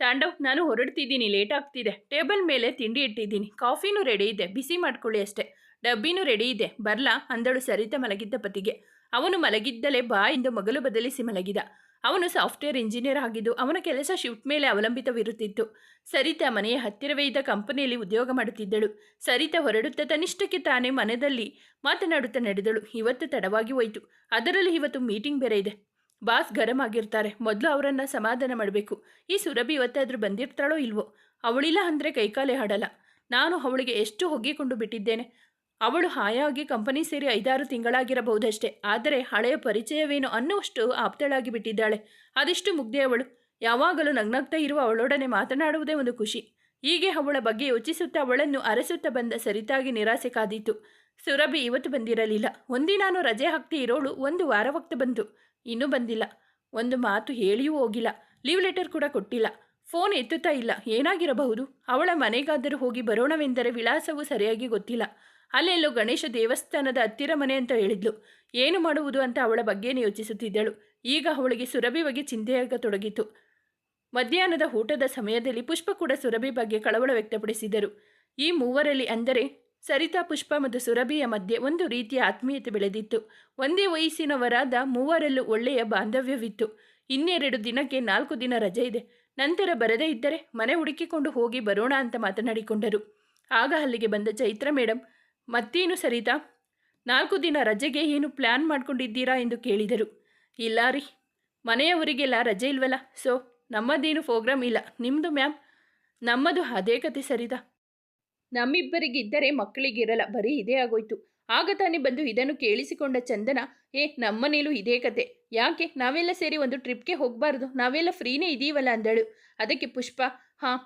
ತಾಂಡವ್ ನಾನು ಹೊರಡ್ತಿದ್ದೀನಿ ಲೇಟ್ ಆಗ್ತಿದೆ. ಟೇಬಲ್ ಮೇಲೆ ತಿಂಡಿ ಇಟ್ಟಿದ್ದೀನಿ. ಕಾಫಿನೂ ರೆಡಿ ಇದೆ. ಬಿಸಿ ಮಾಡ್ಕೊಳ್ಳಿ ಅಷ್ಟೇ. ಡಬ್ಬಿನೂ ರೆಡಿ ಇದೆ. ಬರ್ಲಾ? ಅಂದಳು ಸರಿತ ಮಲಗಿದ್ದ ಪತಿಗೆ. ಅವನು ಮಲಗಿದ್ದಲೇ ಬಾ ಎಂದು ಮಗಲು ಬದಲಿಸಿ ಮಲಗಿದ. ಅವನು ಸಾಫ್ಟ್ವೇರ್ ಇಂಜಿನಿಯರ್ ಆಗಿದ್ದು, ಅವನ ಕೆಲಸ ಶಿಫ್ಟ್ ಮೇಲೆ ಅವಲಂಬಿತವಿರುತ್ತಿತ್ತು. ಸರಿತಾ ಮನೆಯ ಹತ್ತಿರವೇ ಇದ್ದ ಕಂಪನಿಯಲ್ಲಿ ಉದ್ಯೋಗ ಮಾಡುತ್ತಿದ್ದಳು. ಸರಿತಾ ಹೊರಡುತ್ತಾ ತನಿಷ್ಠಕ್ಕೆ ತಾನೇ ಮನೆಯಲ್ಲಿ ಮಾತನಾಡುತ್ತಾ ನಡೆದಳು. ಇವತ್ತು ತಡವಾಗಿ ಹೋಯಿತು. ಅದರಲ್ಲಿ ಇವತ್ತು ಮೀಟಿಂಗ್ ಬೇರೆ ಇದೆ. ಬಾಸ್ ಗರಂ ಆಗಿರ್ತಾರೆ. ಮೊದಲು ಅವರನ್ನು ಸಮಾಧಾನ ಮಾಡಬೇಕು. ಈ ಸುರಭಿ ಇವತ್ತಾದರೂ ಬಂದಿರ್ತಾಳೋ ಇಲ್ವೋ? ಅವಳಿಲ್ಲ ಅಂದರೆ ಕೈಕಾಲೆ ಹಾಡಲ್ಲ. ನಾನು ಅವಳಿಗೆ ಎಷ್ಟು ಹೊಗ್ಗಿಕೊಂಡು ಬಿಟ್ಟಿದ್ದೇನೆ. ಅವಳು ಹಾಯಾಗಿ ಕಂಪನಿ ಸೇರಿ ಐದಾರು ತಿಂಗಳಾಗಿರಬಹುದಷ್ಟೇ. ಆದರೆ ಹಳೆಯ ಪರಿಚಯವೇನು ಅನ್ನುವಷ್ಟು ಆಪ್ತಳಾಗಿ ಬಿಟ್ಟಿದ್ದಾಳೆ. ಅದೆಷ್ಟು ಮುಗ್ದೆ ಅವಳು. ಯಾವಾಗಲೂ ನಗ್ನಗ್ತಾ ಇರುವ ಅವಳೊಡನೆ ಮಾತನಾಡುವುದೇ ಒಂದು ಖುಷಿ. ಹೀಗೆ ಅವಳ ಬಗ್ಗೆ ಯೋಚಿಸುತ್ತಾ ಅವಳನ್ನು ಅರಸುತ್ತಾ ಬಂದ ಸರಿತಾಗಿ ನಿರಾಸೆ ಕಾದೀತು. ಸುರಭಿ ಇವತ್ತು ಬಂದಿರಲಿಲ್ಲ. ಒಂದಿನಾನು ರಜೆ ಹಾಕ್ತಿ ಇರೋಳು ಒಂದು ವಾರವಕ್ತ ಬಂತು. ಇನ್ನೂ ಬಂದಿಲ್ಲ. ಒಂದು ಮಾತು ಹೇಳಿಯೂ ಹೋಗಿಲ್ಲ. ಲೀವ್ ಲೆಟರ್ ಕೂಡ ಕೊಟ್ಟಿಲ್ಲ. ಫೋನ್ ಎತ್ತುತ್ತಾ ಇಲ್ಲ. ಏನಾಗಿರಬಹುದು? ಅವಳ ಮನೆಗಾದರೂ ಹೋಗಿ ಬರೋಣವೆಂದರೆ ವಿಳಾಸವೂ ಸರಿಯಾಗಿ ಗೊತ್ತಿಲ್ಲ. ಅಲ್ಲೆಲ್ಲೋ ಗಣೇಶ ದೇವಸ್ಥಾನದ ಹತ್ತಿರ ಮನೆ ಅಂತ ಹೇಳಿದ್ಲು. ಏನು ಮಾಡುವುದು ಅಂತ ಅವಳ ಬಗ್ಗೆನೇ ಯೋಚಿಸುತ್ತಿದ್ದಳು. ಈಗ ಅವಳಿಗೆ ಸುರಭಿ ಬಗ್ಗೆ ಚಿಂತೆಯಾಗತೊಡಗಿತು. ಮಧ್ಯಾಹ್ನದ ಊಟದ ಸಮಯದಲ್ಲಿ ಪುಷ್ಪ ಕೂಡ ಸುರಭಿ ಬಗ್ಗೆ ಕಳವಳ ವ್ಯಕ್ತಪಡಿಸಿದರು. ಈ ಮೂವರಲ್ಲಿ ಅಂದರೆ ಸರಿತಾ ಪುಷ್ಪ ಮತ್ತು ಸುರಭಿಯ ಮಧ್ಯೆ ಒಂದು ರೀತಿಯ ಆತ್ಮೀಯತೆ ಬೆಳೆದಿತ್ತು. ಒಂದೇ ವಯಸ್ಸಿನವರಾದ ಮೂವರಲ್ಲೂ ಒಳ್ಳೆಯ ಬಾಂಧವ್ಯವಿತ್ತು. ಇನ್ನೆರಡು ದಿನಕ್ಕೆ ನಾಲ್ಕು ದಿನ ರಜೆ ಇದೆ. ನಂತರ ಬರದೇ ಇದ್ದರೆ ಮನೆ ಹುಡುಕಿಕೊಂಡು ಹೋಗಿ ಬರೋಣ ಅಂತ ಮಾತನಾಡಿಕೊಂಡರು. ಆಗ ಅಲ್ಲಿಗೆ ಬಂದ ಚೈತ್ರ ಮೇಡಮ್ ಮತ್ತೇನು ಸರಿತಾ? ನಾಲ್ಕು ದಿನ ರಜೆಗೆ ಏನು ಪ್ಲ್ಯಾನ್ ಮಾಡ್ಕೊಂಡಿದ್ದೀರಾ? ಎಂದು ಕೇಳಿದರು. ಇಲ್ಲ ರೀ. ಮನೆಯವರಿಗೆಲ್ಲ ರಜೆ ಇಲ್ವಲ್ಲ? ಸೊ, ನಮ್ಮದೇನು ಪ್ರೋಗ್ರಾಮ್ ಇಲ್ಲ. ನಿಮ್ಮದು ಮ್ಯಾಮ್? ನಮ್ಮದು ಅದೇ ಕತೆ ಸರಿತಾ. ನಮ್ಮಿಬ್ಬರಿಗಿದ್ದರೆ ಮಕ್ಕಳಿಗಿರಲ್ಲ ಬರೀ ಇದೇ ಆಗೋಯ್ತು. ಆಗ ತಾನೇ ಬಂದು ಇದನ್ನು ಕೇಳಿಸಿಕೊಂಡ ಚಂದನ, ಏ, ನಮ್ಮನೇಲೂ ಇದೇ ಕತೆ. ಯಾಕೆ? ನಾವೆಲ್ಲ ಸೇರಿ ಒಂದು ಟ್ರಿಪ್ಗೆ ಹೋಗಬಾರ್ದು. ನಾವೆಲ್ಲ ಫ್ರೀನೇ ಇದೀವಲ್ಲ ಅಂದಳು. ಅದಕ್ಕೆ ಪುಷ್ಪ, ಹಾಂ,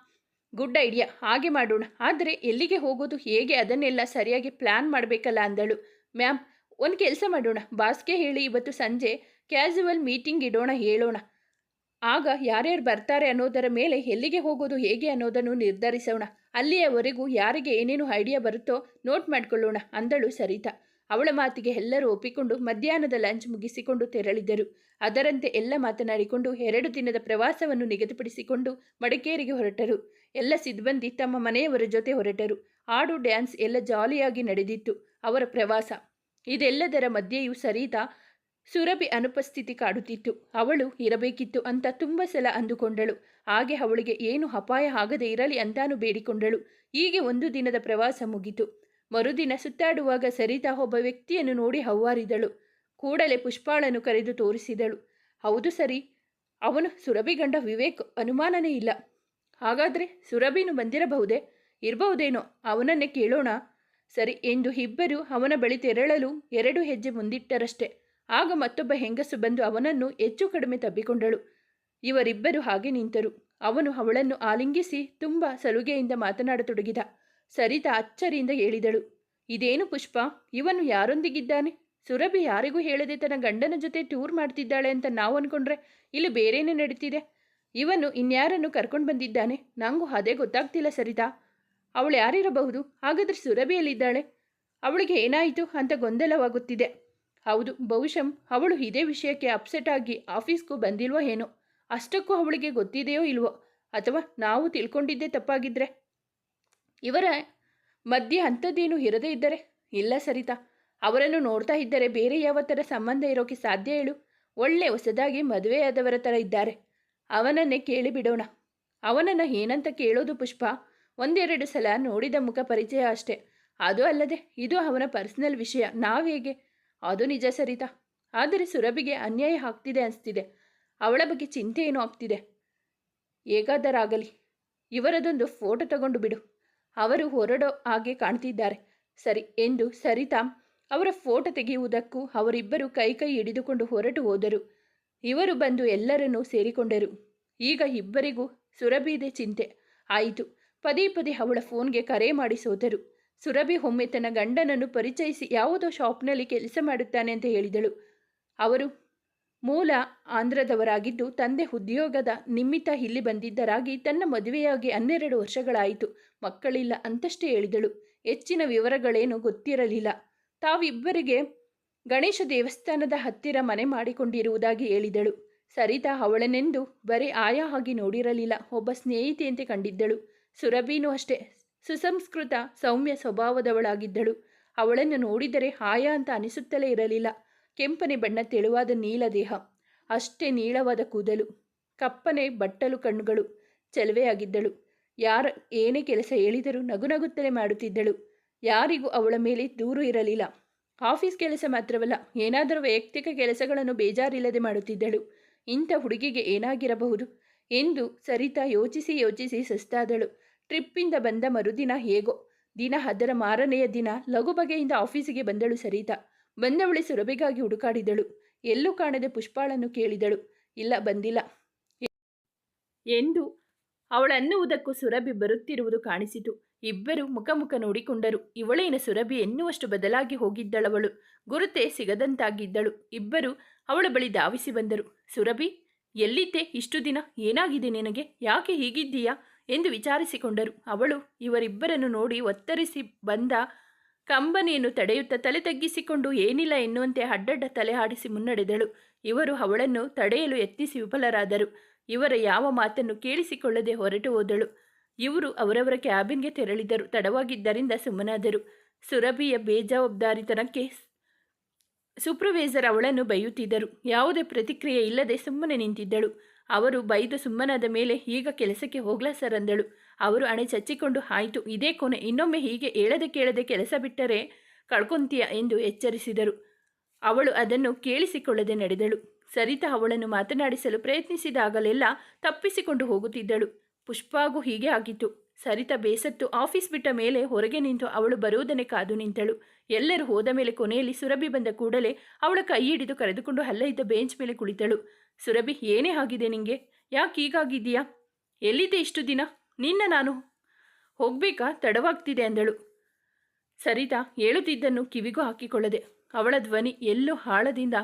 ಗುಡ್ ಐಡಿಯಾ. ಹಾಗೆ ಮಾಡೋಣ. ಆದರೆ ಎಲ್ಲಿಗೆ ಹೋಗೋದು? ಹೇಗೆ ಅದನ್ನೆಲ್ಲ ಸರಿಯಾಗಿ ಪ್ಲ್ಯಾನ್ ಮಾಡಬೇಕಲ್ಲ ಅಂದಳು. ಮ್ಯಾಮ್, ಒಂದು ಕೆಲಸ ಮಾಡೋಣ. ಬಾಸ್ಗೆ ಹೇಳಿ ಇವತ್ತು ಸಂಜೆ ಕ್ಯಾಸುವಲ್ ಮೀಟಿಂಗ್ ಇಡೋಣ, ಹೇಳೋಣ. ಆಗ ಯಾರ್ಯಾರು ಬರ್ತಾರೆ ಅನ್ನೋದರ ಮೇಲೆ ಎಲ್ಲಿಗೆ ಹೋಗೋದು, ಹೇಗೆ ಅನ್ನೋದನ್ನು ನಿರ್ಧರಿಸೋಣ. ಅಲ್ಲಿಯವರೆಗೂ ಯಾರಿಗೆ ಏನೇನು ಐಡಿಯಾ ಬರುತ್ತೋ ನೋಟ್ ಮಾಡಿಕೊಳ್ಳೋಣ ಅಂದಳು ಸರಿತಾ. ಅವಳ ಮಾತಿಗೆ ಎಲ್ಲರೂ ಒಪ್ಪಿಕೊಂಡು ಮಧ್ಯಾಹ್ನದ ಲಂಚ್ ಮುಗಿಸಿಕೊಂಡು ತೆರಳಿದರು. ಅದರಂತೆ ಎಲ್ಲ ಮಾತನಾಡಿಕೊಂಡು ಎರಡು ದಿನದ ಪ್ರವಾಸವನ್ನು ನಿಗದಿಪಡಿಸಿಕೊಂಡು ಮಡಿಕೇರಿಗೆ ಹೊರಟರು. ಎಲ್ಲ ಸಿಬ್ಬಂದಿ ತಮ್ಮ ಮನೆಯವರ ಜೊತೆ ಹೊರಟರು. ಹಾಡು ಡ್ಯಾನ್ಸ್ ಎಲ್ಲ ಜಾಲಿಯಾಗಿ ನಡೆದಿತ್ತು ಅವರ ಪ್ರವಾಸ. ಇದೆಲ್ಲದರ ಮಧ್ಯೆಯೂ ಸರಿತಾ ಸುರಭಿ ಅನುಪಸ್ಥಿತಿ ಕಾಡುತ್ತಿತ್ತು. ಅವಳು ಇರಬೇಕಿತ್ತು ಅಂತ ತುಂಬ ಸಲ ಅಂದುಕೊಂಡಳು. ಹಾಗೆ ಅವಳಿಗೆ ಏನು ಅಪಾಯ ಆಗದೆ ಇರಲಿ ಅಂತಾನು ಬೇಡಿಕೊಂಡಳು. ಹೀಗೆ ಒಂದು ದಿನದ ಪ್ರವಾಸ ಮುಗಿತು. ಮರುದಿನ ಸುತ್ತಾಡುವಾಗ ಸರಿತಾ ಒಬ್ಬ ವ್ಯಕ್ತಿಯನ್ನು ನೋಡಿ ಹವ್ವಾರಿದಳು. ಕೂಡಲೇ ಪುಷ್ಪಾಳನ್ನು ಕರೆದು ತೋರಿಸಿದಳು. ಹೌದು ಸರಿ. ಅವನು ಸುರಭಿ ಗಂಡ ವಿವೇಕ್ ಅನುಮಾನನೇ ಇಲ್ಲ. ಹಾಗಾದರೆ ಸುರಭಿನು ಬಂದಿರಬಹುದೇ? ಇರಬಹುದೇನೋ? ಅವನನ್ನೇ ಕೇಳೋಣ. ಸರಿ ಎಂದು ಇಬ್ಬರು ಅವನ ಬಳಿ ತೆರಳಲು ಎರಡು ಹೆಜ್ಜೆ ಮುಂದಿಟ್ಟರಷ್ಟೆ. ಆಗ ಮತ್ತೊಬ್ಬ ಹೆಂಗಸು ಬಂದು ಅವನನ್ನು ಹೆಚ್ಚು ಕಡಿಮೆ ತಬ್ಬಿಕೊಂಡಳು. ಇವರಿಬ್ಬರು ಹಾಗೆ ನಿಂತರು. ಅವನು ಅವಳನ್ನು ಆಲಿಂಗಿಸಿ ತುಂಬ ಸಲುಗೆಯಿಂದ ಮಾತನಾಡತೊಡಗಿದ. ಸರಿತಾ ಅಚ್ಚರಿಯಿಂದ ಹೇಳಿದಳು, ಇದೇನು ಪುಷ್ಪ? ಇವನು ಯಾರೊಂದಿಗಿದ್ದಾನೆ? ಸುರಭಿ ಯಾರಿಗೂ ಹೇಳದೆ ತನ್ನ ಗಂಡನ ಜೊತೆ ಟೂರ್ ಮಾಡ್ತಿದ್ದಾಳೆ ಅಂತ ನಾವು ಅನ್ಕೊಂಡ್ರೆ ಇಲ್ಲಿ ಬೇರೇನೇ ನಡೀತಿದೆ? ಇವನು ಇನ್ಯಾರನ್ನು ಕರ್ಕೊಂಡು ಬಂದಿದ್ದಾನೆ? ನಂಗೂ ಅದೇ ಗೊತ್ತಾಗ್ತಿಲ್ಲ ಸರಿತಾ. ಅವಳು ಯಾರಿರಬಹುದು? ಹಾಗಾದ್ರೆ ಸುರಭಿಯಲ್ಲಿದ್ದಾಳೆ? ಅವಳಿಗೆ ಏನಾಯಿತು? ಅಂತ ಗೊಂದಲವಾಗುತ್ತಿದೆ. ಹೌದು, ಬಹುಶಃ ಅವಳು ಇದೇ ವಿಷಯಕ್ಕೆ ಅಪ್ಸೆಟ್ ಆಗಿ ಆಫೀಸ್ಗೂ ಬಂದಿಲ್ವೋ ಏನೋ? ಅಷ್ಟಕ್ಕೂ ಅವಳಿಗೆ ಗೊತ್ತಿದೆಯೋ ಇಲ್ವೋ? ಅಥವಾ ನಾವು ತಿಳ್ಕೊಂಡಿದ್ದೇ ತಪ್ಪಾಗಿದ್ರೆ? ಇವರ ಮಧ್ಯೆ ಅಂಥದ್ದೇನು ಇರದೇ ಇದ್ದರೆ? ಇಲ್ಲ ಸರಿತಾ, ಅವರನ್ನು ನೋಡ್ತಾ ಇದ್ದರೆ ಬೇರೆ ಯಾವ ಥರ ಸಂಬಂಧ ಇರೋಕೆ ಸಾಧ್ಯ ಹೇಳು? ಒಳ್ಳೆ ಹೊಸದಾಗಿ ಮದುವೆಯಾದವರ ಥರ ಇದ್ದಾರೆ. ಅವನನ್ನೇ ಕೇಳಿಬಿಡೋಣ. ಅವನನ್ನು ಏನಂತ ಕೇಳೋದು ಪುಷ್ಪ? ಒಂದೆರಡು ಸಲ ನೋಡಿದ ಮುಖ ಪರಿಚಯ ಅಷ್ಟೇ. ಅದು ಅಲ್ಲದೆ, ಇದು ಅವನ ಪರ್ಸನಲ್ ವಿಷಯ. ನಾವು ಹೇಗೆ? ಅದು ನಿಜ ಸರಿತಾ. ಆದರೆ ಸುರಭಿಗೆ ಅನ್ಯಾಯ ಆಗ್ತಿದೆ ಅನಿಸ್ತಿದೆ. ಅವಳ ಬಗ್ಗೆ ಚಿಂತೆ ಏನೋ ಆಗ್ತಿದೆ. ಹೇಗಾದರಾಗಲಿ. ಇವರದೊಂದು ಫೋಟೋ ತಗೊಂಡು ಬಿಡು. ಅವರು ಹೊರಡೋ ಹಾಗೆ ಕಾಣ್ತಿದ್ದಾರೆ. ಸರಿ ಎಂದು ಸರಿತಾ ಅವರ ಫೋಟೋ ತೆಗೆಯುವುದಕ್ಕೂ ಅವರಿಬ್ಬರು ಕೈ ಕೈ ಹಿಡಿದುಕೊಂಡು ಹೊರಟು ಹೋದರು. ಇವರು ಬಂದು ಎಲ್ಲರನ್ನೂ ಸೇರಿಕೊಂಡರು. ಈಗ ಇಬ್ಬರಿಗೂ ಸುರಭಿದೆ ಚಿಂತೆ. ಆಯಿತು. ಪದೇ ಪದೇ ಅವಳ ಫೋನ್ಗೆ ಕರೆ ಮಾಡಿ ಸೋತರು. ಸುರಭಿ ಒಮ್ಮೆ ತನ್ನ ಗಂಡನನ್ನು ಪರಿಚಯಿಸಿ ಯಾವುದೋ ಶಾಪ್ನಲ್ಲಿ ಕೆಲಸ ಮಾಡುತ್ತಾನೆ ಅಂತ ಹೇಳಿದಳು. ಅವರು, ಮೂಲ ಆಂಧ್ರದವರಾಗಿದ್ದು ತಂದೆ ಉದ್ಯೋಗದ ನಿಮಿತ್ತ ಇಲ್ಲಿ ಬಂದಿದ್ದರಾಗಿ ತನ್ನ ಮದುವೆಯಾಗಿ ಹನ್ನೆರಡು ವರ್ಷಗಳಾಯಿತು. ಮಕ್ಕಳಿಲ್ಲ ಅಂತಷ್ಟೇ ಹೇಳಿದಳು. ಹೆಚ್ಚಿನ ವಿವರಗಳೇನು ಗೊತ್ತಿರಲಿಲ್ಲ. ತಾವಿಬ್ಬರಿಗೆ ಗಣೇಶ ದೇವಸ್ಥಾನದ ಹತ್ತಿರ ಮನೆ ಮಾಡಿಕೊಂಡಿರುವುದಾಗಿ ಹೇಳಿದಳು. ಸರಿತಾ ಅವಳನೆಂದು ಬರೀ ಆಯಾ ಆಗಿ ನೋಡಿರಲಿಲ್ಲ. ಒಬ್ಬ ಸ್ನೇಹಿತೆಯಂತೆ ಕಂಡಿದ್ದಳು. ಸುರಭಿನೂ ಅಷ್ಟೇ. ಸುಸಂಸ್ಕೃತ ಸೌಮ್ಯ ಸ್ವಭಾವದವಳಾಗಿದ್ದಳು. ಅವಳನ್ನು ನೋಡಿದರೆ ಹಾಯ ಅಂತ ಅನಿಸುತ್ತಲೇ ಇರಲಿಲ್ಲ. ಕೆಂಪನೆ ಬಣ್ಣ ತೆಳುವಾದ ನೀಲ ದೇಹ. ಅಷ್ಟೇ ನೀಳವಾದ ಕೂದಲು. ಕಪ್ಪನೆ ಬಟ್ಟಲು ಕಣ್ಣುಗಳು. ಚೆಲುವೆಯಾಗಿದ್ದಳು ಯಾರ ಏನೇ ಕೆಲಸ ಹೇಳಿದರೂ ನಗುನಗುತ್ತಲೇ ಮಾಡುತ್ತಿದ್ದಳು. ಯಾರಿಗೂ ಅವಳ ಮೇಲೆ ದೂರು ಇರಲಿಲ್ಲ. ಆಫೀಸ್ ಕೆಲಸ ಮಾತ್ರವಲ್ಲ, ಏನಾದರೂ ವೈಯಕ್ತಿಕ ಕೆಲಸಗಳನ್ನು ಬೇಜಾರಿಲ್ಲದೆ ಮಾಡುತ್ತಿದ್ದಳು. ಇಂಥ ಹುಡುಗಿಗೆ ಏನಾಗಿರಬಹುದು? ಎಂದು ಸರಿತಾ ಯೋಚಿಸಿ ಯೋಚಿಸಿ ಸುಸ್ತಾದಳು. ಟ್ರಿಪ್ಪಿಂದ ಬಂದ ಮರುದಿನ ಹೇಗೋ, ದಿನ ಅದರ ಮಾರನೆಯ ದಿನ ಲಘು ಬಗೆಯಿಂದ ಆಫೀಸಿಗೆ ಬಂದಳು ಸರಿತಾ. ಬಂದವಳಿ ಸುರಭಿಗಾಗಿ ಹುಡುಕಾಡಿದಳು. ಎಲ್ಲೂ ಕಾಣದೆ ಪುಷ್ಪಾಳನ್ನು ಕೇಳಿದಳು. ಇಲ್ಲ, ಬಂದಿಲ್ಲ. ಎಂದು ಅವಳನ್ನುವುದಕ್ಕೂ ಸುರಭಿ ಬರುತ್ತಿರುವುದು ಕಾಣಿಸಿತು. ಇಬ್ಬರು ಮುಖ ಮುಖ ನೋಡಿಕೊಂಡರು. ಇವಳೇನ ಸುರಭಿ ಎನ್ನುವಷ್ಟು ಬದಲಾಗಿ ಹೋಗಿದ್ದಳವಳು. ಗುರುತೆ ಸಿಗದಂತಾಗಿದ್ದಳು. ಇಬ್ಬರು ಅವಳ ಬಳಿ ಧಾವಿಸಿ ಬಂದರು. ಸುರಭಿ ಎಲ್ಲಿದ್ದೆ? ಇಷ್ಟು ದಿನ ಏನಾಗಿದೆ ನಿನಗೆ? ಯಾಕೆ ಹೀಗಿದ್ದೀಯಾ? ಎಂದು ವಿಚಾರಿಸಿಕೊಂಡರು. ಅವಳು ಇವರಿಬ್ಬರನ್ನು ನೋಡಿ ಒತ್ತರಿಸಿ ಬಂದ ಕಂಬನಿಯನ್ನು ತಡೆಯುತ್ತಾ ತಲೆ ತಗ್ಗಿಸಿಕೊಂಡು, ಏನಿಲ್ಲ ಎನ್ನುವಂತೆ ಅಡ್ಡಡ್ಡ ತಲೆ ಹಾಡಿಸಿ ಮುನ್ನಡೆದಳು. ಇವರು ಅವಳನ್ನು ತಡೆಯಲು ಯತ್ನಿಸಿ ವಿಫಲರಾದರು. ಇವರ ಯಾವ ಮಾತನ್ನು ಕೇಳಿಸಿಕೊಳ್ಳದೆ ಹೊರಟು ಹೋದಳು. ಇವರು ಅವರವರ ಕ್ಯಾಬಿನ್ಗೆ ತೆರಳಿದರು. ತಡವಾಗಿದ್ದರಿಂದ ಸುಮ್ಮನಾದರು. ಸುರಭಿಯ ಬೇಜವಾಬ್ದಾರಿತನಕ್ಕೆ ಸೂಪರ್ವೈಸರ್ ಅವಳನ್ನು ಬೈಯುತ್ತಿದ್ದರು. ಯಾವುದೇ ಪ್ರತಿಕ್ರಿಯೆ ಇಲ್ಲದೆ ಸುಮ್ಮನೆ ನಿಂತಿದ್ದಳು. ಅವರು ಬೈದು ಸುಮ್ಮನಾದ ಮೇಲೆ ಈಗ ಕೆಲಸಕ್ಕೆ ಹೋಗ್ಲಾ ಸರ್ ಅಂದಳು. ಅವರು ಅಣೆ ಚಚ್ಚಿಕೊಂಡು, ಆಯಿತು, ಇದೇ ಕೊನೆ ಇನ್ನೊಮ್ಮೆ ಹೀಗೆ ಹೇಳದೆ ಕೇಳದೆ ಕೆಲಸ ಬಿಟ್ಟರೆ ಕಳ್ಕೊಂತೀಯ? ಎಂದು ಎಚ್ಚರಿಸಿದರು. ಅವಳು ಅದನ್ನು ಕೇಳಿಸಿಕೊಳ್ಳದೆ ನಡೆದಳು. ಸರಿತಾ ಅವಳನ್ನು ಮಾತನಾಡಿಸಲು ಪ್ರಯತ್ನಿಸಿದಾಗಲೆಲ್ಲ ತಪ್ಪಿಸಿಕೊಂಡು ಹೋಗುತ್ತಿದ್ದಳು. ಪುಷ್ಪಾಗೂ ಹೀಗೆ ಆಗಿತ್ತು. ಸರಿತಾ ಬೇಸತ್ತು ಆಫೀಸ್ ಬಿಟ್ಟ ಮೇಲೆ ಹೊರಗೆ ನಿಂತು ಅವಳು ಬರುವುದನ್ನೇ ಕಾದು ನಿಂತಳು. ಎಲ್ಲರೂ ಹೋದ ಮೇಲೆ ಕೊನೆಯಲ್ಲಿ ಸುರಭಿ ಬಂದ ಕೂಡಲೇ ಅವಳ ಕೈ ಹಿಡಿದು ಕರೆದುಕೊಂಡು ಅಲ್ಲೇ ಇದ್ದ ಬೆಂಚ್ ಮೇಲೆ ಕುಳಿತಳು. ಸುರಭಿ, ಏನೇ ಆಗಿದೆ ನಿಂಗೆ? ಯಾಕೆ ಹೀಗಾಗಿದ್ದೀಯಾ? ಎಲ್ಲಿದ್ದೆ ಇಷ್ಟು ದಿನ? ನಿನ್ನ ನಾನು? ಹೋಗ್ಬೇಕಾ? ತಡವಾಗ್ತಿದೆ ಅಂದಳು. ಸರಿತಾ, ಹೇಳುತ್ತಿದ್ದನ್ನು ಕಿವಿಗೂ ಹಾಕಿಕೊಳ್ಳದೆ ಅವಳ ಧ್ವನಿ ಎಲ್ಲೋ ಹಾಳದಿಂದ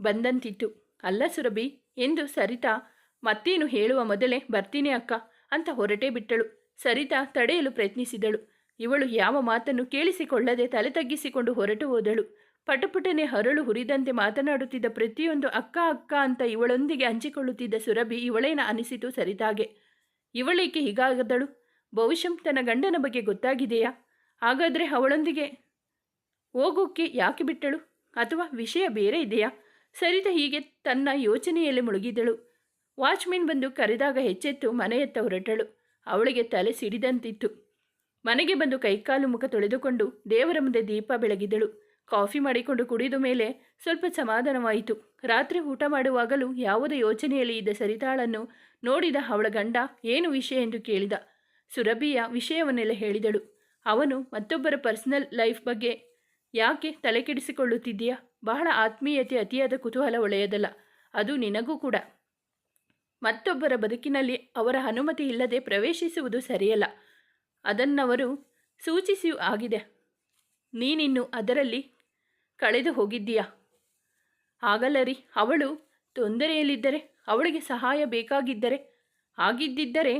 ಬಂದಂತಿತ್ತು. ಅಲ್ಲ ಸುರಭಿ, ಎಂದು ಸರಿತಾ, ಮತ್ತೇನು ಹೇಳುವ ಮೊದಲೇ, ಬರ್ತೀನಿ ಅಕ್ಕ, ಅಂತ ಹೊರಟೇ ಬಿಟ್ಟಳು. ಸರಿತಾ ತಡೆಯಲು ಪ್ರಯತ್ನಿಸಿದಳು. ಇವಳು ಯಾವ ಮಾತನ್ನು ಕೇಳಿಸಿಕೊಳ್ಳದೆ ತಲೆ ತಗ್ಗಿಸಿಕೊಂಡು ಹೊರಟು ಹೋದಳು. ಪಟಪಟನೆ ಹರಳು ಹುರಿದಂತೆ ಮಾತನಾಡುತ್ತಿದ್ದ ಪ್ರತಿಯೊಂದು ಅಕ್ಕ ಅಕ್ಕ ಅಂತ ಇವಳೊಂದಿಗೆ ಹಂಚಿಕೊಳ್ಳುತ್ತಿದ್ದ ಸುರಭಿ ಇವಳೇನ ಅನಿಸಿತು ಸರಿತಾಗೆ ಇವಳೇಕೆ ಹೀಗಾಗದಳು? ಬಹುಶಃ ತನ್ನ ಗಂಡನ ಬಗ್ಗೆ ಗೊತ್ತಾಗಿದೆಯಾ? ಹಾಗಾದರೆ ಅವಳೊಂದಿಗೆ ಹೋಗೋಕ್ಕೆ ಯಾಕೆ ಬಿಟ್ಟಳು? ಅಥವಾ ವಿಷಯ ಬೇರೆ ಇದೆಯಾ? ಸರಿತಾ ಹೀಗೆ ತನ್ನ ಯೋಚನೆಯಲ್ಲಿ ಮುಳುಗಿದಳು. ವಾಚ್ಮೆನ್ ಬಂದು ಕರೆದಾಗ ಹೆಚ್ಚೆತ್ತು ಮನೆಯತ್ತ ಹೊರಟಳು. ಅವಳಿಗೆ ತಲೆ ಸಿಡಿದಂತಿತ್ತು. ಮನೆಗೆ ಬಂದು ಕೈಕಾಲು ಮುಖ ತೊಳೆದುಕೊಂಡು ದೇವರ ಮುಂದೆ ದೀಪ ಬೆಳಗಿದಳು. ಕಾಫಿ ಮಾಡಿಕೊಂಡು ಕುಡಿದ ಮೇಲೆ ಸ್ವಲ್ಪ ಸಮಾಧಾನವಾಯಿತು. ರಾತ್ರಿ ಊಟ ಮಾಡುವಾಗಲೂ ಯಾವುದೇ ಯೋಚನೆಯಲ್ಲಿ ಇದ್ದ ಸರಿತಾಳನ್ನು ನೋಡಿದ ಅವಳ ಗಂಡ, ಏನು ವಿಷಯ? ಎಂದು ಕೇಳಿದ. ಸುರಭಿಯ ವಿಷಯವನ್ನೆಲ್ಲ ಹೇಳಿದಳು. ಅವನು ಮತ್ತೊಬ್ಬರ ಪರ್ಸನಲ್ ಲೈಫ್ ಬಗ್ಗೆ ಯಾಕೆ ತಲೆ ಕೆಡಿಸಿಕೊಳ್ಳುತ್ತಿದ್ದೀಯಾ? ಬಹಳ ಆತ್ಮೀಯತೆ, ಅತಿಯಾದ ಕುತೂಹಲ ಒಳ್ಳೆಯದಲ್ಲ. ಅದು ನಿನಗೂ ಕೂಡ. ಮತ್ತೊಬ್ಬರ ಬದುಕಿನಲ್ಲಿ ಅವರ ಅನುಮತಿ ಇಲ್ಲದೆ ಪ್ರವೇಶಿಸುವುದು ಸರಿಯಲ್ಲ. ಅದನ್ನವರು ಸೂಚಿಸಿಯೂ ಆಗಿದೆ. ನೀನಿನ್ನು ಅದರಲ್ಲಿ ಕಳೆದು ಹೋಗಿದ್ದೀಯಾ? ಆಗಲ್ಲರಿ ಅವಳು ತೊಂದರೆಯಲ್ಲಿದ್ದರೆ, ಅವಳಿಗೆ ಸಹಾಯ ಬೇಕಾಗಿದ್ದರೆ, ಆಗಿದ್ದಿದ್ದರೆ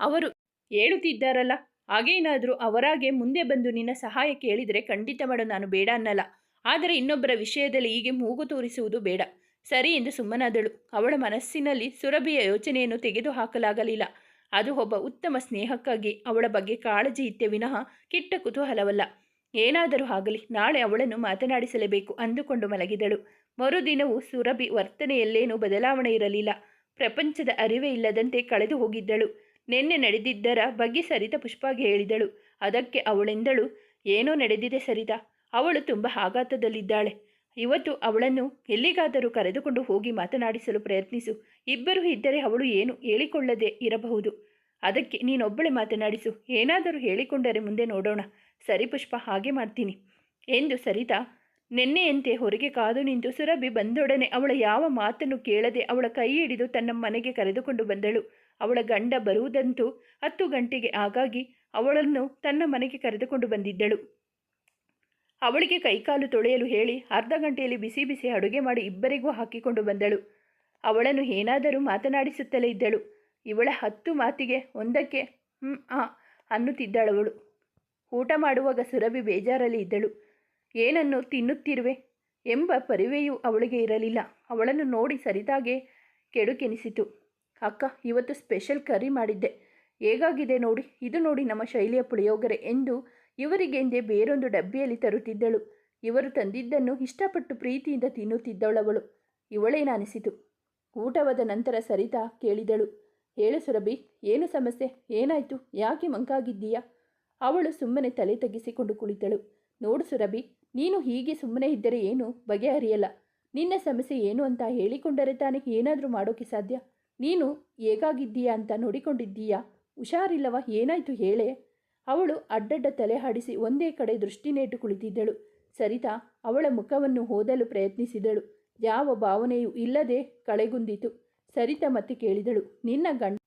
ಅವರು ಹೇಳುತ್ತಿದ್ದಾರಲ್ಲ. ಹಾಗೇನಾದರೂ ಅವರಾಗೆ ಮುಂದೆ ಬಂದು ನಿನ್ನ ಸಹಾಯ ಕೇಳಿದರೆ ಖಂಡಿತ ಮಾಡು. ನಾನು ಬೇಡ ಅನ್ನಲ್ಲ. ಆದರೆ ಇನ್ನೊಬ್ಬರ ವಿಷಯದಲ್ಲಿ ಹೀಗೆ ಮೂಗು ತೋರಿಸುವುದು ಬೇಡ. ಸರಿ ಎಂದು ಸುಮ್ಮನಾದಳು. ಅವಳ ಮನಸ್ಸಿನಲ್ಲಿ ಸುರಭಿಯ ಯೋಚನೆಯನ್ನು ತೆಗೆದುಹಾಕಲಾಗಲಿಲ್ಲ. ಅದು ಒಬ್ಬ ಉತ್ತಮ ಸ್ನೇಹಕ್ಕಾಗಿ ಅವಳ ಬಗ್ಗೆ ಕಾಳಜಿ ಇತ್ತೆ ವಿನಃ ಕೆಟ್ಟ ಕುತೂಹಲವಲ್ಲ. ಏನಾದರೂ ಆಗಲಿ ನಾಳೆ ಅವಳನ್ನು ಮಾತನಾಡಿಸಲೇಬೇಕು ಅಂದುಕೊಂಡು ಮಲಗಿದಳು. ಮರುದಿನವೂ ಸುರಭಿ ವರ್ತನೆಯಲ್ಲೇನೂ ಬದಲಾವಣೆ ಇರಲಿಲ್ಲ. ಪ್ರಪಂಚದ ಅರಿವೇ ಇಲ್ಲದಂತೆ ಕಳೆದು ಹೋಗಿದ್ದಳು. ನಿನ್ನೆ ನಡೆದಿದ್ದರ ಬಗ್ಗೆ ಸರಿತ ಪುಷ್ಪಾಗೆ ಹೇಳಿದಳು. ಅದಕ್ಕೆ ಅವಳೆಂದಳು, ಏನೋ ನಡೆದಿದೆ ಸರಿತಾ, ಅವಳು ತುಂಬ ಆಘಾತದಲ್ಲಿದ್ದಾಳೆ. ಇವತ್ತು ಅವಳನ್ನು ಎಲ್ಲಿಗಾದರೂ ಕರೆದುಕೊಂಡು ಹೋಗಿ ಮಾತನಾಡಿಸಲು ಪ್ರಯತ್ನಿಸು. ಇಬ್ಬರು ಇದ್ದರೆ ಅವಳು ಏನು ಹೇಳಿಕೊಳ್ಳದೆ ಇರಬಹುದು. ಅದಕ್ಕೆ ನೀನೊಬ್ಬಳೆ ಮಾತನಾಡಿಸು. ಏನಾದರೂ ಹೇಳಿಕೊಂಡರೆ ಮುಂದೆ ನೋಡೋಣ. ಸರಿ ಪುಷ್ಪ, ಹಾಗೆ ಮಾಡ್ತೀನಿ. ಎಂದು ಸರಿತಾ, ನಿನ್ನೆಯಂತೆ ಹೊರಗೆ ಕಾದು ನಿಂತು ಸುರಭಿ ಬಂದೊಡನೆ ಅವಳ ಯಾವ ಮಾತನ್ನು ಕೇಳದೆ ಅವಳ ಕೈ ಹಿಡಿದು ತನ್ನ ಮನೆಗೆ ಕರೆದುಕೊಂಡು ಬಂದಳು. ಅವಳ ಗಂಡ ಬರುವುದಂತೂ ಹತ್ತು ಗಂಟೆಗೆ ಆಗಾಗಿ ಅವಳನ್ನು ತನ್ನ ಮನೆಗೆ ಕರೆದುಕೊಂಡು ಬಂದಿದ್ದಳು. ಅವಳಿಗೆ ಕೈಕಾಲು ತೊಳೆಯಲು ಹೇಳಿ ಅರ್ಧ ಗಂಟೆಯಲ್ಲಿ ಬಿಸಿ ಬಿಸಿ ಅಡುಗೆ ಮಾಡಿ ಇಬ್ಬರಿಗೂ ಹಾಕಿಕೊಂಡು ಬಂದಳು. ಅವಳನ್ನು ಏನಾದರೂ ಮಾತನಾಡಿಸುತ್ತಲೇ ಇದ್ದಳು. ಇವಳ ಹತ್ತು ಮಾತಿಗೆ ಒಂದಕ್ಕೆ ಹ್ಞೂ ಆ, ಅನ್ನುತ್ತಿದ್ದಳವಳು. ಊಟ ಮಾಡುವಾಗ ಸುರಭಿ ಬೇಜಾರಲ್ಲಿ ಇದ್ದಳು. ಏನನ್ನು ತಿನ್ನುತ್ತಿರುವೆ? ಎಂಬ ಪರಿವೆಯೂ ಅವಳಿಗೆ ಇರಲಿಲ್ಲ. ಅವಳನ್ನು ನೋಡಿ ಸರಿದಾಗೆ ಕೆಡುಕೆನಿಸಿತು. ಅಕ್ಕ, ಇವತ್ತು ಸ್ಪೆಷಲ್ ಕರಿ ಮಾಡಿದ್ದೆ. ಹೇಗಾಗಿದೆ ನೋಡಿ? ಇದು ನೋಡಿ ನಮ್ಮ ಶೈಲಿಯ ಪುಳಿಯೋಗರೆ ಎಂದು ಇವರಿಗೆಂದೇ ಬೇರೊಂದು ಡಬ್ಬಿಯಲ್ಲಿ ತರುತ್ತಿದ್ದಳು. ಇವರು ತಂದಿದ್ದನ್ನು ಇಷ್ಟಪಟ್ಟು ಪ್ರೀತಿಯಿಂದ ತಿನ್ನುತ್ತಿದ್ದವಳವಳು. ಇವಳೇನನಿಸಿತು? ಊಟವಾದ ನಂತರ ಸರಿತಾ ಕೇಳಿದಳು. ಹೇಳು ಸುರಭಿ, ಏನು ಸಮಸ್ಯೆ? ಏನಾಯಿತು? ಯಾಕೆ ಮಂಕಾಗಿದ್ದೀಯಾ? ಅವಳು ಸುಮ್ಮನೆ ತಲೆ ತಗ್ಗಿಸಿಕೊಂಡು ಕುಳಿತಳು. ನೋಡು ಸುರಭಿ, ನೀನು ಹೀಗೆ ಸುಮ್ಮನೆ ಇದ್ದರೆ ಏನು? ಬಗೆಹರಿಯಲ್ಲ. ನಿನ್ನ ಸಮಸ್ಯೆ ಏನು ಅಂತ ಹೇಳಿಕೊಂಡರೆ ತಾನೇ ಏನಾದರೂ ಮಾಡೋಕೆ ಸಾಧ್ಯ? ನೀನು ಹೇಗಾಗಿದ್ದೀಯಾ ಅಂತ ನೋಡಿಕೊಂಡಿದ್ದೀಯಾ? ಹುಷಾರಿಲ್ಲವ, ಏನಾಯಿತು ಹೇಳೆ? ಅವಳು ಅಡ್ಡಡ್ಡ ತಲೆ ಹಾಡಿಸಿ ಒಂದೇ ಕಡೆ ದೃಷ್ಟಿ ನೇಟು ಕುಳಿತಿದ್ದಳು. ಸರಿತಾ, ಅವಳ ಮುಖವನ್ನು ಓದಲು ಪ್ರಯತ್ನಿಸಿದಳು. ಯಾವ ಭಾವನೆಯೂ ಇಲ್ಲದೆ ಕಳೆಗುಂದಿತು. ಸರಿತಾ ಮತ್ತೆ ಕೇಳಿದಳು, ನಿನ್ನ ಗಂಡ,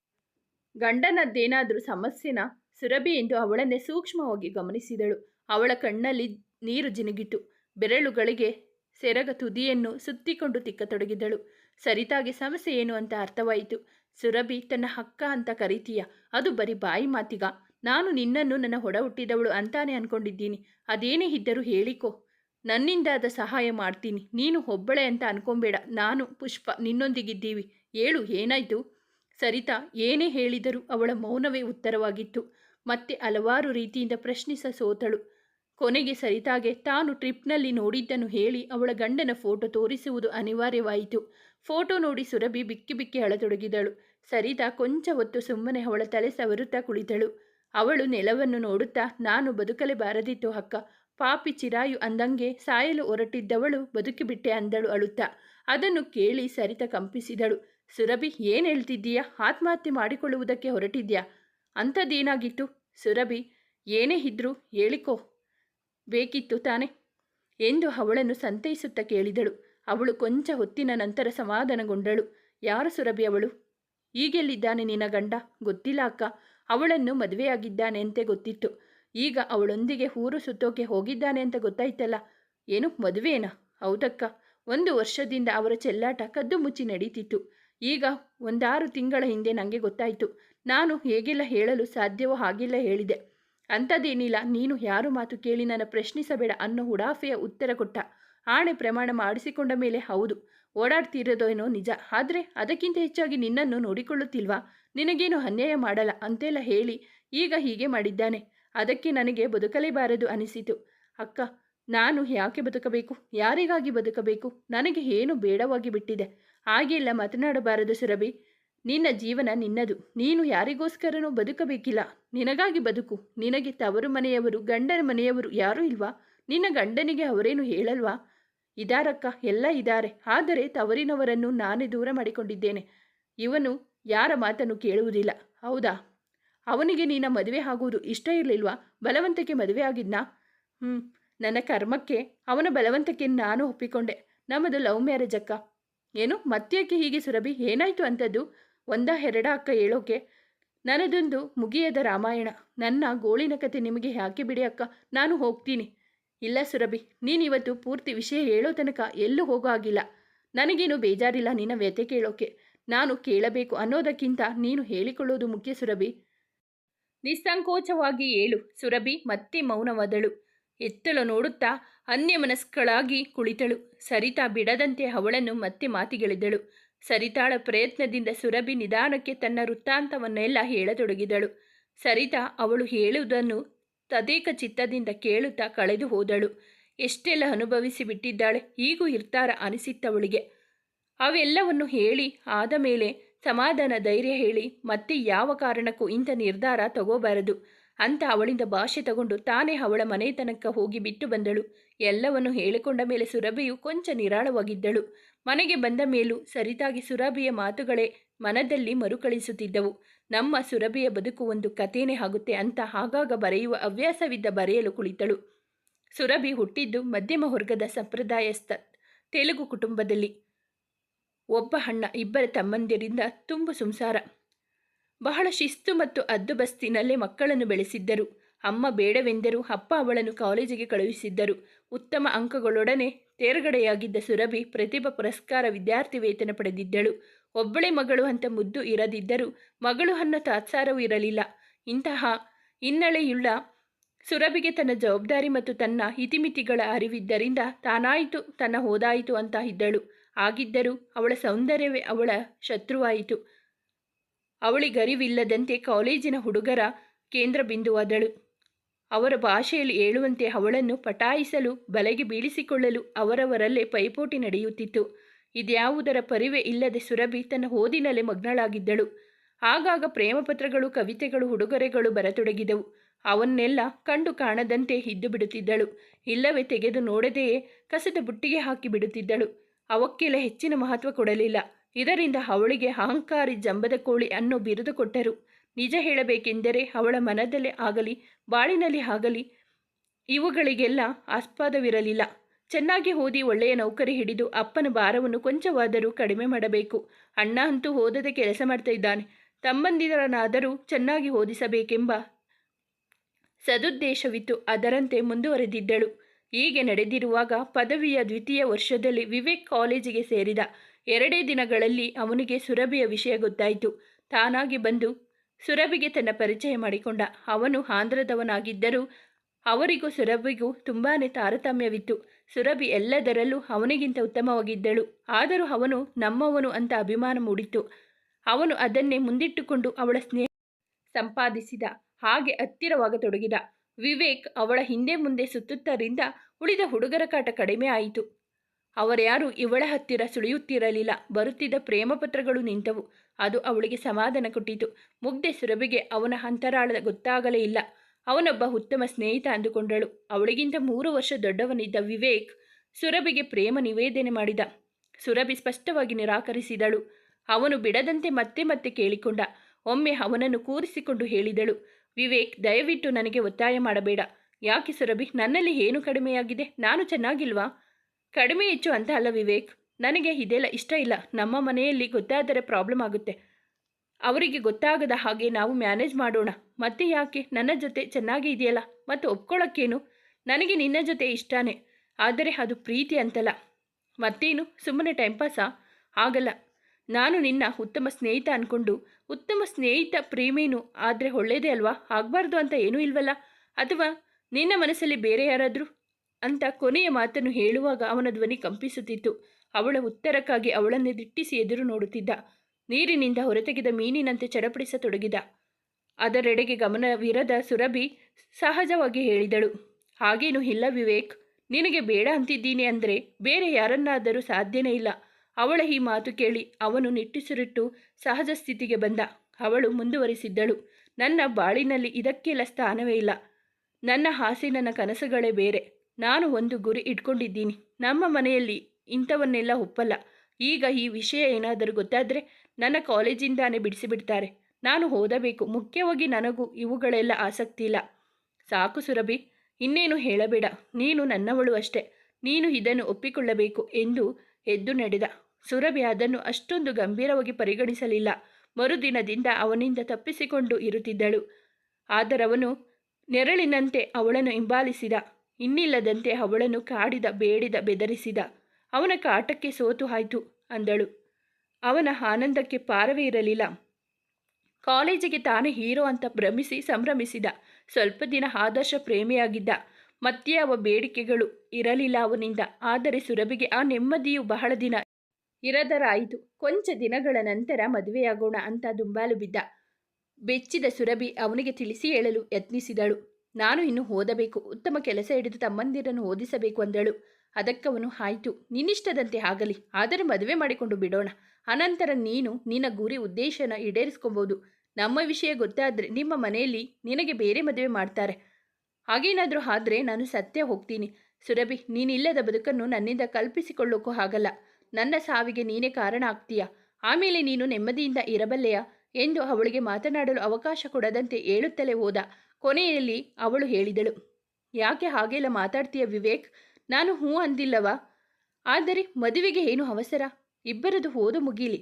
ಗಂಡನದ್ದೇನಾದರೂ ಸಮಸ್ಯೆನ? ಸುರಭಿ ಎಂದು ಅವಳನ್ನೇ ಸೂಕ್ಷ್ಮವಾಗಿ ಗಮನಿಸಿದಳು. ಅವಳ ಕಣ್ಣಲ್ಲಿ ನೀರು ಜಿನುಗಿತು ಬೆರಳುಗಳಿಗೆ ಸೆರಗ ತುದಿಯನ್ನು ಸುತ್ತಿಕೊಂಡು ತಿಕ್ಕತೊಡಗಿದಳು. ಸರಿತಾಗಿ ಸಮಸ್ಯೆ ಏನು ಅಂತ ಅರ್ಥವಾಯಿತು. ಸುರಭಿ, ತನ್ನ ಹಕ್ಕ ಅಂತ ಕರೀತೀಯ? ಅದು ಬರೀ ಬಾಯಿ ಮಾತಿಗ? ನಾನು ನಿನ್ನನ್ನು ನನ್ನ ಹೊಡ ಹುಟ್ಟಿದವಳು ಅಂತಾನೆ ಅನ್ಕೊಂಡಿದ್ದೀನಿ. ಅದೇನೇ ಇದ್ದರೂ ಹೇಳಿಕೋ. ನನ್ನಿಂದಾದ ಸಹಾಯ ಮಾಡ್ತೀನಿ. ನೀನು ಒಬ್ಬಳೆ ಅಂತ ಅನ್ಕೊಂಬೇಡ. ನಾನು, ಪುಷ್ಪ, ನಿನ್ನೊಂದಿಗಿದ್ದೀವಿ. ಹೇಳು ಏನಾಯಿತು? ಸರಿತಾ, ಏನೇ ಹೇಳಿದರೂ ಅವಳ ಮೌನವೇ ಉತ್ತರವಾಗಿತ್ತು. ಮತ್ತೆ ಹಲವಾರು ರೀತಿಯಿಂದ ಪ್ರಶ್ನಿಸ ಸೋತಳು ಕೊನೆಗೆ ಸರಿತಾಗೆ ತಾನು ಟ್ರಿಪ್ನಲ್ಲಿ ನೋಡಿದ್ದನ್ನು ಹೇಳಿ ಅವಳ ಗಂಡನ ಫೋಟೋ ತೋರಿಸುವುದು ಅನಿವಾರ್ಯವಾಯಿತು. ಫೋಟೋ ನೋಡಿ ಸುರಭಿ ಬಿಕ್ಕಿ ಬಿಕ್ಕಿ ಅಳತೊಡಗಿದಳು. ಸರಿತಾ ಕೊಂಚ ಹೊತ್ತು ಸುಮ್ಮನೆ ಅವಳ ತಲೆ ಸವರುತ್ತಾ ಕುಳಿತಳು. ಅವಳು ನೆಲವನ್ನು ನೋಡುತ್ತಾ, ನಾನು ಬದುಕಲೇ ಬಾರದಿತ್ತು ಅಕ್ಕ. ಪಾಪಿ ಚಿರಾಯು ಅಂದಂಗೆ ಸಾಯಲು ಹೊರಟಿದ್ದವಳು ಬದುಕಿಬಿಟ್ಟೆ ಅಂದಳು ಅಳುತ್ತಾ. ಅದನ್ನು ಕೇಳಿ ಸರಿತ ಕಂಪಿಸಿದಳು. ಸುರಭಿ, ಏನು ಹೇಳ್ತಿದ್ದೀಯಾ? ಆತ್ಮಹತ್ಯೆ ಮಾಡಿಕೊಳ್ಳುವುದಕ್ಕೆ ಹೊರಟಿದ್ಯಾ? ಅಂಥದ್ದೇನಾಗಿತ್ತು ಸುರಭಿ, ಏನೇ ಇದ್ರೂ ಹೇಳಿಕೋ. ಬೇಕಿತ್ತು ತಾನೆ? ಎಂದು ಅವಳನ್ನು ಸಂತೈಸುತ್ತಾ ಕೇಳಿದಳು. ಅವಳು ಕೊಂಚ ಹೊತ್ತಿನ ನಂತರ ಸಮಾಧಾನಗೊಂಡಳು. ಯಾರು ಸುರಭಿ ಅವಳು? ಈಗೆಲ್ಲಿದ್ದಾನೆ ನಿನ್ನ ಗಂಡ? ಗೊತ್ತಿಲ್ಲ ಅಕ್ಕ. ಅವಳನ್ನು ಮದುವೆಯಾಗಿದ್ದಾನೆ ಅಂತೆ ಗೊತ್ತಿತ್ತು. ಈಗ ಅವಳೊಂದಿಗೆ ಊರು ಸುತ್ತೋಕೆ ಹೋಗಿದ್ದಾನೆ ಅಂತ ಗೊತ್ತಾಯ್ತಲ್ಲ? ಏನು, ಮದುವೆನಾ? ಹೌದಕ್ಕ. ಒಂದು ವರ್ಷದಿಂದ ಅವರ ಚೆಲ್ಲಾಟ ಕದ್ದು ಮುಚ್ಚಿ ನಡೀತಿತ್ತು. ಈಗ ಒಂದಾರು ತಿಂಗಳ ಹಿಂದೆ ನನಗೆ ಗೊತ್ತಾಯಿತು. ನಾನು ಹೇಗೆಲ್ಲ ಹೇಳಲು ಸಾಧ್ಯವೋ ಹಾಗೆಲ್ಲ ಹೇಳಿದೆ. ಅಂಥದ್ದೇನಿಲ್ಲ ನೀನು ಯಾರು ಮಾತು ಕೇಳಿ ನನ್ನ ಪ್ರಶ್ನಿಸಬೇಡ ಅನ್ನೋ ಹುಡಾಫೆಯ ಉತ್ತರ ಕೊಟ್ಟ. ಆಣೆ ಪ್ರಮಾಣ ಮಾಡಿಸಿಕೊಂಡ ಮೇಲೆ ಹೌದು ಓಡಾಡ್ತಿರೋದೇನೋ ನಿಜ. ಆದರೆ ಅದಕ್ಕಿಂತ ಹೆಚ್ಚಾಗಿ ನಿನ್ನನ್ನು ನೋಡಿಕೊಳ್ಳುತ್ತಿಲ್ವಾ? ನಿನಗೇನು ಅನ್ಯಾಯ ಮಾಡಲ್ಲ ಅಂತೆಲ್ಲ ಹೇಳಿ, ಈಗ ಹೀಗೆ ಮಾಡಿದ್ದಾನೆ. ಅದಕ್ಕೆ ನನಗೆ ಬದುಕಲೇಬಾರದು ಅನಿಸಿತು. ಅಕ್ಕ, ನಾನು ಯಾಕೆ ಬದುಕಬೇಕು? ಯಾರಿಗಾಗಿ ಬದುಕಬೇಕು? ನನಗೆ ಏನು ಬೇಡವಾಗಿ ಬಿಟ್ಟಿದೆ? ಹಾಗೆಲ್ಲ ಮಾತನಾಡಬಾರದು ಸುರಭಿ. ನಿನ್ನ ಜೀವನ ನಿನ್ನದು. ನೀನು ಯಾರಿಗೋಸ್ಕರನೂ ಬದುಕಬೇಕಿಲ್ಲ. ನಿನಗಾಗಿ ಬದುಕು. ನಿನಗೆ ತವರು ಮನೆಯವರು, ಗಂಡನ ಮನೆಯವರು ಯಾರೂ ಇಲ್ವಾ? ನಿನ್ನ ಗಂಡನಿಗೆ ಅವರೇನು ಹೇಳಲ್ವಾ? ಇದಾರಕ್ಕ, ಎಲ್ಲ ಇದ್ದಾರೆ ಆದರೆ ತವರಿನವರನ್ನು ನಾನೇ ದೂರ ಮಾಡಿಕೊಂಡಿದ್ದೇನೆ. ಇವನು ಯಾರ ಮಾತನ್ನು ಕೇಳುವುದಿಲ್ಲ. ಹೌದಾ? ಅವನಿಗೆ ನಿನ್ನ ಮದುವೆ ಆಗುವುದು ಇಷ್ಟ ಇರಲಿಲ್ವಾ? ಬಲವಂತಕ್ಕೆ ಮದುವೆ ಆಗಿದ್ನಾ? ಹ್ಞೂ ನನ್ನ ಕರ್ಮಕ್ಕೆ ಅವನ ಬಲವಂತಕ್ಕೆ ನಾನು ಒಪ್ಪಿಕೊಂಡೆ. ನಮ್ಮದು ಲವ್ ಮ್ಯಾರೇಜ್ ಅಕ್ಕ. ಏನು? ಮತ್ತೇಕೆ ಹೀಗೆ ಸುರಭಿ? ಏನಾಯಿತು ಅಂಥದ್ದು? ಒಂದ ಎರಡ ಅಕ್ಕ ಹೇಳೋಕೆ, ನನದೊಂದು ಮುಗಿಯದ ರಾಮಾಯಣ. ನನ್ನ ಗೋಳಿನ ಕತೆ ನಿಮಗೆ ಯಾಕೆ ಬಿಡಿ ಅಕ್ಕ. ನಾನು ಹೋಗ್ತೀನಿ. ಇಲ್ಲ ಸುರಭಿ, ನೀನಿವತ್ತು ಪೂರ್ತಿ ವಿಷಯ ಹೇಳೋ ತನಕ ಎಲ್ಲೂ ಹೋಗೋ ಆಗಿಲ್ಲ ನನಗೇನು ಬೇಜಾರಿಲ್ಲ ನಿನ್ನ ವ್ಯಥೆ ಕೇಳೋಕೆ. ನಾನು ಕೇಳಬೇಕು ಅನ್ನೋದಕ್ಕಿಂತ ನೀನು ಹೇಳಿಕೊಳ್ಳೋದು ಮುಖ್ಯ ಸುರಭಿ. ನಿಸ್ಸಂಕೋಚವಾಗಿ ಏಳು ಸುರಭಿ, ಮತ್ತೆ ಮೌನವಾದಳು. ಎತ್ತಲು ನೋಡುತ್ತಾ ಅನ್ಯಮನಸ್ಕಳಾಗಿ ಕುಳಿತಳು. ಸರಿತಾ ಬಿಡದಂತೆ ಅವಳನ್ನು ಮತ್ತೆ ಮಾತಿಗೆಳೆದಳು. ಸರಿತಾಳ ಪ್ರಯತ್ನದಿಂದ ಸುರಭಿ ನಿಧಾನಕ್ಕೆ ತನ್ನ ವೃತ್ತಾಂತವನ್ನೆಲ್ಲ ಹೇಳತೊಡಗಿದಳು. ಸರಿತಾ ಅವಳು ಹೇಳುವುದನ್ನು ತದೇಕ ಚಿತ್ತದಿಂದ ಕೇಳುತ್ತಾ ಕಳೆದು ಹೋದಳು. ಎಷ್ಟೆಲ್ಲ ಅನುಭವಿಸಿ ಬಿಟ್ಟಿದ್ದಾಳೆ, ಹೀಗೂ ಇರ್ತಾರ ಅನಿಸಿತ್ತವಳಿಗೆ. ಅವೆಲ್ಲವನ್ನು ಹೇಳಿ ಆದ ಮೇಲೆ ಸಮಾಧಾನ ಧೈರ್ಯ ಹೇಳಿ ಮತ್ತೆ ಯಾವ ಕಾರಣಕ್ಕೂ ಇಂಥ ನಿರ್ಧಾರ ತಗೋಬಾರದು. ಅಂತ ಅವಳಿಂದ ಭಾಷೆ ತಗೊಂಡು ತಾನೇ ಅವಳ ಮನೆ ತನಕ ಹೋಗಿ ಬಿಟ್ಟು ಬಂದಳು. ಎಲ್ಲವನ್ನು ಹೇಳಿಕೊಂಡ ಮೇಲೆ ಸುರಭಿಯು ಕೊಂಚ ನಿರಾಳವಾಗಿದ್ದಳು. ಮನೆಗೆ ಬಂದ ಮೇಲೂ ಸರಿತಾಗಿ ಸುರಭಿಯ ಮಾತುಗಳೇ ಮನದಲ್ಲಿ ಮರುಕಳಿಸುತ್ತಿದ್ದವು. ನಮ್ಮ ಸುರಭಿಯ ಬದುಕು ಒಂದು ಕಥೆನೇ ಆಗುತ್ತೆ ಅಂತ ಆಗಾಗ ಬರೆಯುವ ಹವ್ಯಾಸವಿದ್ದ ಬರೆಯಲು ಕುಳಿತಳು. ಸುರಭಿ ಹುಟ್ಟಿದ್ದು ಮಧ್ಯಮ ವರ್ಗದ ಸಂಪ್ರದಾಯಸ್ಥ ತೆಲುಗು ಕುಟುಂಬದಲ್ಲಿ. ಒಬ್ಬ ಅಣ್ಣ ಇಬ್ಬರ ತಮ್ಮಂದಿರಿಂದ ತುಂಬು ಸಂಸಾರ. ಬಹಳ ಶಿಸ್ತು ಮತ್ತು ಅದ್ದುಬಸ್ತಿನಲ್ಲೇ ಮಕ್ಕಳನ್ನು ಬೆಳೆಸಿದ್ದರು. ಅಮ್ಮ ಬೇಡವೆಂದರೂ ಅಪ್ಪ ಅವಳನ್ನು ಕಾಲೇಜಿಗೆ ಕಳುಹಿಸಿದ್ದರು. ಉತ್ತಮ ಅಂಕಗಳೊಡನೆ ತೇರ್ಗಡೆಯಾಗಿದ್ದ ಸುರಭಿ ಪ್ರತಿಭಾ ಪುರಸ್ಕಾರ ವಿದ್ಯಾರ್ಥಿ ವೇತನ ಪಡೆದಿದ್ದಳು. ಒಬ್ಬಳೆ ಮಗಳು ಅಂತ ಮುದ್ದು ಇರದಿದ್ದರೂ ಮಗಳು ಅನ್ನೋ ತಾತ್ಸಾರವೂ ಇರಲಿಲ್ಲ. ಇಂತಹ ಹಿನ್ನೆಲೆಯುಳ್ಳ ಸುರಭಿಗೆ ತನ್ನ ಜವಾಬ್ದಾರಿ ಮತ್ತು ತನ್ನ ಇತಿಮಿತಿಗಳ ಅರಿವಿದ್ದರಿಂದ ತಾನಾಯಿತು, ತನ್ನ ಹೋದಾಯಿತು ಅಂತ ಇದ್ದಳು. ಆಗಿದ್ದರೂ ಅವಳ ಸೌಂದರ್ಯವೇ ಅವಳ ಶತ್ರುವಾಯಿತು. ಅವಳಿಗರಿವಿಲ್ಲದಂತೆ ಕಾಲೇಜಿನ ಹುಡುಗರ ಕೇಂದ್ರ ಬಿಂದುವಾದಳು. ಅವರ ಭಾಷೆಯಲ್ಲಿ ಹೇಳುವಂತೆ ಅವಳನ್ನು ಪಟಾಯಿಸಲು, ಬಲೆಗೆ ಬೀಳಿಸಿಕೊಳ್ಳಲು ಅವರವರಲ್ಲೇ ಪೈಪೋಟಿ ನಡೆಯುತ್ತಿತ್ತು. ಇದ್ಯಾವುದರ ಪರಿವೆ ಇಲ್ಲದೆ ಸುರಭಿ ತನ್ನ ಓದಿನಲ್ಲೇ ಮಗ್ನಳಾಗಿದ್ದಳು. ಆಗಾಗ ಪ್ರೇಮಪತ್ರಗಳು, ಕವಿತೆಗಳು ಹುಡುಗರೆಗಳು ಬರತೊಡಗಿದವು. ಅವನ್ನೆಲ್ಲ ಕಂಡು ಕಾಣದಂತೆ ಇದ್ದು ಬಿಡುತ್ತಿದ್ದಳು. ಇಲ್ಲವೇ ತೆಗೆದು ನೋಡದೆಯೇ ಕಸದ ಬುಟ್ಟಿಗೆ ಹಾಕಿ ಬಿಡುತ್ತಿದ್ದಳು. ಅವಕ್ಕೆಲ್ಲ ಹೆಚ್ಚಿನ ಮಹತ್ವ ಕೊಡಲಿಲ್ಲ. ಇದರಿಂದ ಅವಳಿಗೆ ಅಹಂಕಾರಿ ಜಂಬದ ಕೋಳಿ ಅನ್ನೋ ಬಿರುದು ಕೊಟ್ಟರು. ನಿಜ ಹೇಳಬೇಕೆಂದರೆ ಅವಳ ಮನದಲ್ಲೇ ಆಗಲಿ, ಬಾಳಿನಲ್ಲಿ ಆಗಲಿ ಇವುಗಳಿಗೆಲ್ಲ ಆಸ್ಪದವಿರಲಿಲ್ಲ. ಚೆನ್ನಾಗಿ ಓದಿ ಒಳ್ಳೆಯ ನೌಕರಿ ಹಿಡಿದು ಅಪ್ಪನ ಭಾರವನ್ನು ಕೊಂಚವಾದರೂ ಕಡಿಮೆ ಮಾಡಬೇಕು. ಅಣ್ಣ ಅಂತೂ ಓದದೆ ಕೆಲಸ ಮಾಡ್ತಾ ಇದ್ದಾನೆ. ತಮ್ಮಂದಿರನಾದರೂ ಚೆನ್ನಾಗಿ ಓದಿಸಬೇಕೆಂಬ ಸದುದ್ದೇಶವಿತ್ತು. ಅದರಂತೆ ಮುಂದುವರೆದಿದ್ದಳು. ಹೀಗೆ ನಡೆದಿರುವಾಗ ಪದವಿಯ ದ್ವಿತೀಯ ವರ್ಷದಲ್ಲಿ ವಿವೇಕ್ ಕಾಲೇಜಿಗೆ ಸೇರಿದ ಎರಡೇ ದಿನಗಳಲ್ಲಿ ಅವನಿಗೆ ಸುರಭಿಯ ವಿಷಯ ಗೊತ್ತಾಯಿತು. ತಾನಾಗಿ ಬಂದು ಸುರಭಿಗೆ ತನ್ನ ಪರಿಚಯ ಮಾಡಿಕೊಂಡ. ಅವನು ಆಂಧ್ರದವನಾಗಿದ್ದರೂ ಅವರಿಗೂ ಸುರಭಿಗೂ ತುಂಬಾ ತಾರತಮ್ಯವಿತ್ತು. ಸುರಭಿ ಎಲ್ಲದರಲ್ಲೂ ಅವನಿಗಿಂತ ಉತ್ತಮವಾಗಿದ್ದಳು. ಆದರೂ ಅವನು ನಮ್ಮವನು ಅಂತ ಅಭಿಮಾನ ಮೂಡಿತ್ತು. ಅವನು ಅದನ್ನೇ ಮುಂದಿಟ್ಟುಕೊಂಡು ಅವಳ ಸ್ನೇಹ ಸಂಪಾದಿಸಿದ. ಹಾಗೆ ಹತ್ತಿರವಾಗತೊಡಗಿದ. ವಿವೇಕ್ ಅವಳ ಹಿಂದೆ ಮುಂದೆ ಸುತ್ತುತ್ತರಿಂದ ಉಳಿದ ಹುಡುಗರ ಕಾಟ ಕಡಿಮೆ ಆಯಿತು. ಅವರ್ಯಾರು ಇವಳ ಹತ್ತಿರ ಸುಳಿಯುತ್ತಿರಲಿಲ್ಲ. ಬರುತ್ತಿದ್ದ ಪ್ರೇಮಪತ್ರಗಳು ನಿಂತವು. ಅದು ಅವಳಿಗೆ ಸಮಾಧಾನ ಕೊಟ್ಟಿತು. ಮುಗ್ಧೆ ಸುರಭಿಗೆ ಅವನ ಅಂತರಾಳದ ಗೊತ್ತಾಗಲೇ ಇಲ್ಲ. ಅವನೊಬ್ಬ ಉತ್ತಮ ಸ್ನೇಹಿತ ಅಂದುಕೊಂಡಳು. ಅವಳಿಗಿಂತ ಮೂರು ವರ್ಷ ದೊಡ್ಡವನಿದ್ದ ವಿವೇಕ್ ಸುರಭಿಗೆ ಪ್ರೇಮ ನಿವೇದನೆ ಮಾಡಿದ. ಸುರಭಿ ಸ್ಪಷ್ಟವಾಗಿ ನಿರಾಕರಿಸಿದಳು. ಅವನು ಬಿಡದಂತೆ ಮತ್ತೆ ಮತ್ತೆ ಕೇಳಿಕೊಂಡ. ಒಮ್ಮೆ ಅವನನ್ನು ಕೂರಿಸಿಕೊಂಡು ಹೇಳಿದಳು. ವಿವೇಕ್, ದಯವಿಟ್ಟು ನನಗೆ ಒತ್ತಾಯ ಮಾಡಬೇಡ. ಯಾಕೆ ಸುರಭಿ? ನನ್ನಲ್ಲಿ ಏನು ಕಡಿಮೆಯಾಗಿದೆ? ನಾನು ಚೆನ್ನಾಗಿಲ್ವಾ? ಕಡಿಮೆ ಹೆಚ್ಚು ಅಂತ ಅಲ್ಲ ವಿವೇಕ್. ನನಗೆ ಇದೆಲ್ಲ ಇಷ್ಟ ಇಲ್ಲ. ನಮ್ಮ ಮನೆಯಲ್ಲಿ ಗೊತ್ತಾದರೆ ಪ್ರಾಬ್ಲಮ್ ಆಗುತ್ತೆ. ಅವರಿಗೆ ಗೊತ್ತಾಗದ ಹಾಗೆ ನಾವು ಮ್ಯಾನೇಜ್ ಮಾಡೋಣ. ಮತ್ತೆ ಯಾಕೆ? ನನ್ನ ಜೊತೆ ಚೆನ್ನಾಗಿ ಇದೆಯಲ್ಲ? ಮತ್ತು ಒಪ್ಕೊಳ್ಳೋಕ್ಕೇನು ನನಗೆ ನಿನ್ನ ಜೊತೆ ಇಷ್ಟನೇ. ಆದರೆ ಅದು ಪ್ರೀತಿ ಅಂತಲ್ಲ. ಮತ್ತೇನು? ಸುಮ್ಮನೆ ಟೈಮ್ ಪಾಸಾ ಆಗಲ್ಲ ನಾನು ನಿನ್ನ ಉತ್ತಮ ಸ್ನೇಹಿತ ಅಂದ್ಕೊಂಡು ಉತ್ತಮ ಸ್ನೇಹಿತ ಪ್ರೇಮೇನು? ಆದರೆ ಒಳ್ಳೇದೇ ಅಲ್ವಾ? ಆಗಬಾರ್ದು ಅಂತ ಏನೂ ಇಲ್ವಲ್ಲ? ಅಥವಾ ನಿನ್ನ ಮನಸ್ಸಲ್ಲಿ ಬೇರೆ ಯಾರಾದರೂ? ಅಂತ ಕೊನೆಯ ಮಾತನ್ನು ಹೇಳುವಾಗ ಅವನ ಧ್ವನಿ ಕಂಪಿಸುತ್ತಿತ್ತು. ಅವಳ ಉತ್ತರಕ್ಕಾಗಿ ಅವಳನ್ನೇ ದಿಟ್ಟಿಸಿ ಎದುರು ನೋಡುತ್ತಿದ್ದ. ನೀರಿನಿಂದ ಹೊರತೆಗೆದ ಮೀನಿನಂತೆ ಚಡಪಡಿಸತೊಡಗಿದ. ಅದರೆಡೆಗೆ ಗಮನವಿರದ ಸುರಭಿ ಸಹಜವಾಗಿ ಹೇಳಿದಳು, ಹಾಗೇನು ಇಲ್ಲ ವಿವೇಕ್, ನಿನಗೆ ಬೇಡ ಅಂತಿದ್ದೀನಿ ಅಂದರೆ ಬೇರೆ ಯಾರನ್ನಾದರೂ ಸಾಧ್ಯನೇ ಇಲ್ಲ. ಅವಳ ಈ ಮಾತು ಕೇಳಿ ಅವನು ನಿಟ್ಟುಸಿರಿಟ್ಟು ಸಹಜ ಸ್ಥಿತಿಗೆ ಬಂದ. ಅವಳು ಮುಂದುವರಿಸಿದ್ದಳು, ನನ್ನ ಬಾಳಿನಲ್ಲಿ ಇದಕ್ಕೆಲ್ಲ ಸ್ಥಾನವೇ ಇಲ್ಲ. ನನ್ನ ಹಾಸಿನ ಕನಸುಗಳೇ ಬೇರೆ. ನಾನು ಒಂದು ಗುರಿ ಇಟ್ಕೊಂಡಿದ್ದೀನಿ. ನಮ್ಮ ಮನೆಯಲ್ಲಿ ಇಂಥವನ್ನೆಲ್ಲ ಒಪ್ಪಲ್ಲ. ಈಗ ಈ ವಿಷಯ ಏನಾದರೂ ಗೊತ್ತಾದರೆ ನನ್ನ ಕಾಲೇಜಿಂದಾನೇ ಬಿಡಿಸಿಬಿಡ್ತಾರೆ. ನಾನು ಓದಬೇಕು. ಮುಖ್ಯವಾಗಿ ನನಗೂ ಇವುಗಳೆಲ್ಲ ಆಸಕ್ತಿ ಇಲ್ಲ. ಸಾಕು ಸುರಭಿ. ಇನ್ನೇನು ಹೇಳಬೇಡ. ನೀನು ನನ್ನವಳು ಅಷ್ಟೆ. ನೀನು ಇದನ್ನು ಒಪ್ಪಿಕೊಳ್ಳಬೇಕು ಎಂದು ಎದ್ದು ನಡೆದ. ಸುರಭಿ ಅದನ್ನು ಅಷ್ಟೊಂದು ಗಂಭೀರವಾಗಿ ಪರಿಗಣಿಸಲಿಲ್ಲ. ಮರುದಿನದಿಂದ ಅವನಿಂದ ತಪ್ಪಿಸಿಕೊಂಡು ಇರುತ್ತಿದ್ದಳು. ಆದರವನು ನೆರಳಿನಂತೆ ಅವಳನ್ನು ಹಿಂಬಾಲಿಸಿದ. ಇನ್ನಿಲ್ಲದಂತೆ ಅವಳನ್ನು ಕಾಡಿದ, ಬೇಡಿದ, ಬೆದರಿಸಿದ. ಅವನ ಕಾಟಕ್ಕೆ ಸೋತು ಹಾಯ್ತು ಅಂದಳು. ಅವನ ಆನಂದಕ್ಕೆ ಪಾರವೇ ಇರಲಿಲ್ಲ. ಕಾಲೇಜಿಗೆ ತಾನು ಹೀರೋ ಅಂತ ಭ್ರಮಿಸಿ ಸಂಭ್ರಮಿಸಿದ. ಸ್ವಲ್ಪ ದಿನ ಆದರ್ಶ ಪ್ರೇಮಿಯಾಗಿದ್ದ. ಮತ್ತೆ ಅವ ಬೇಡಿಕೆಗಳು ಇರಲಿಲ್ಲ ಅವನಿಂದ. ಆದರೆ ಸುರಭಿಗೆ ಆ ನೆಮ್ಮದಿಯು ಬಹಳ ದಿನ ಇರದರಾಯಿತು. ಕೊಂಚ ದಿನಗಳ ನಂತರ ಮದುವೆಯಾಗೋಣ ಅಂತ ದುಂಬಾಲು ಬಿದ್ದ. ಬೆಚ್ಚಿದ ಸುರಭಿ ಅವನಿಗೆ ತಿಳಿಸಿ ಹೇಳಲು ಯತ್ನಿಸಿದಳು. ನಾನು ಇನ್ನು ಓದಬೇಕು. ಉತ್ತಮ ಕೆಲಸ ಹಿಡಿದು ತಮ್ಮಂದಿರನ್ನು ಓದಿಸಬೇಕು ಅಂದಳು. ಅದಕ್ಕವನು ಆಯಿತು, ನಿನ್ನಿಷ್ಟದಂತೆ ಆಗಲಿ. ಆದರೆ ಮದುವೆ ಮಾಡಿಕೊಂಡು ಬಿಡೋಣ. ಅನಂತರ ನೀನು ನಿನ್ನ ಗುರಿ ಉದ್ದೇಶನ ಈಡೇರಿಸ್ಕೊಬೋದು. ನಮ್ಮ ವಿಷಯ ಗೊತ್ತಾದರೆ ನಿಮ್ಮ ಮನೆಯಲ್ಲಿ ನಿನಗೆ ಬೇರೆ ಮದುವೆ ಮಾಡ್ತಾರೆ. ಹಾಗೇನಾದರೂ ಆದರೆ ನಾನು ಸತ್ಯ ಹೋಗ್ತೀನಿ. ಸುರಭಿ, ನೀನಿಲ್ಲದ ಬದುಕನ್ನು ನನ್ನಿಂದ ಕಲ್ಪಿಸಿಕೊಳ್ಳೋಕ್ಕೂ ಆಗಲ್ಲ. ನನ್ನ ಸಾವಿಗೆ ನೀನೇ ಕಾರಣ ಆಗ್ತೀಯ? ಆಮೇಲೆ ನೀನು ನೆಮ್ಮದಿಯಿಂದ ಇರಬಲ್ಲೆಯಾ? ಎಂದು ಅವಳಿಗೆ ಮಾತನಾಡಲು ಅವಕಾಶ ಕೊಡದಂತೆ ಹೇಳುತ್ತಲೇ ಹೋದ. ಕೊನೆಯಲ್ಲಿ ಅವಳು ಹೇಳಿದಳು, ಯಾಕೆ ಹಾಗೆಲ್ಲ ಮಾತಾಡ್ತೀಯ ವಿವೇಕ್? ನಾನು ಹ್ಞೂ ಅಂದಿಲ್ಲವಾ. ಆದರೆ ಮದುವೆಗೆ ಏನು ಅವಸರ? ಇಬ್ಬರದು ಓದು ಮುಗೀಲಿ.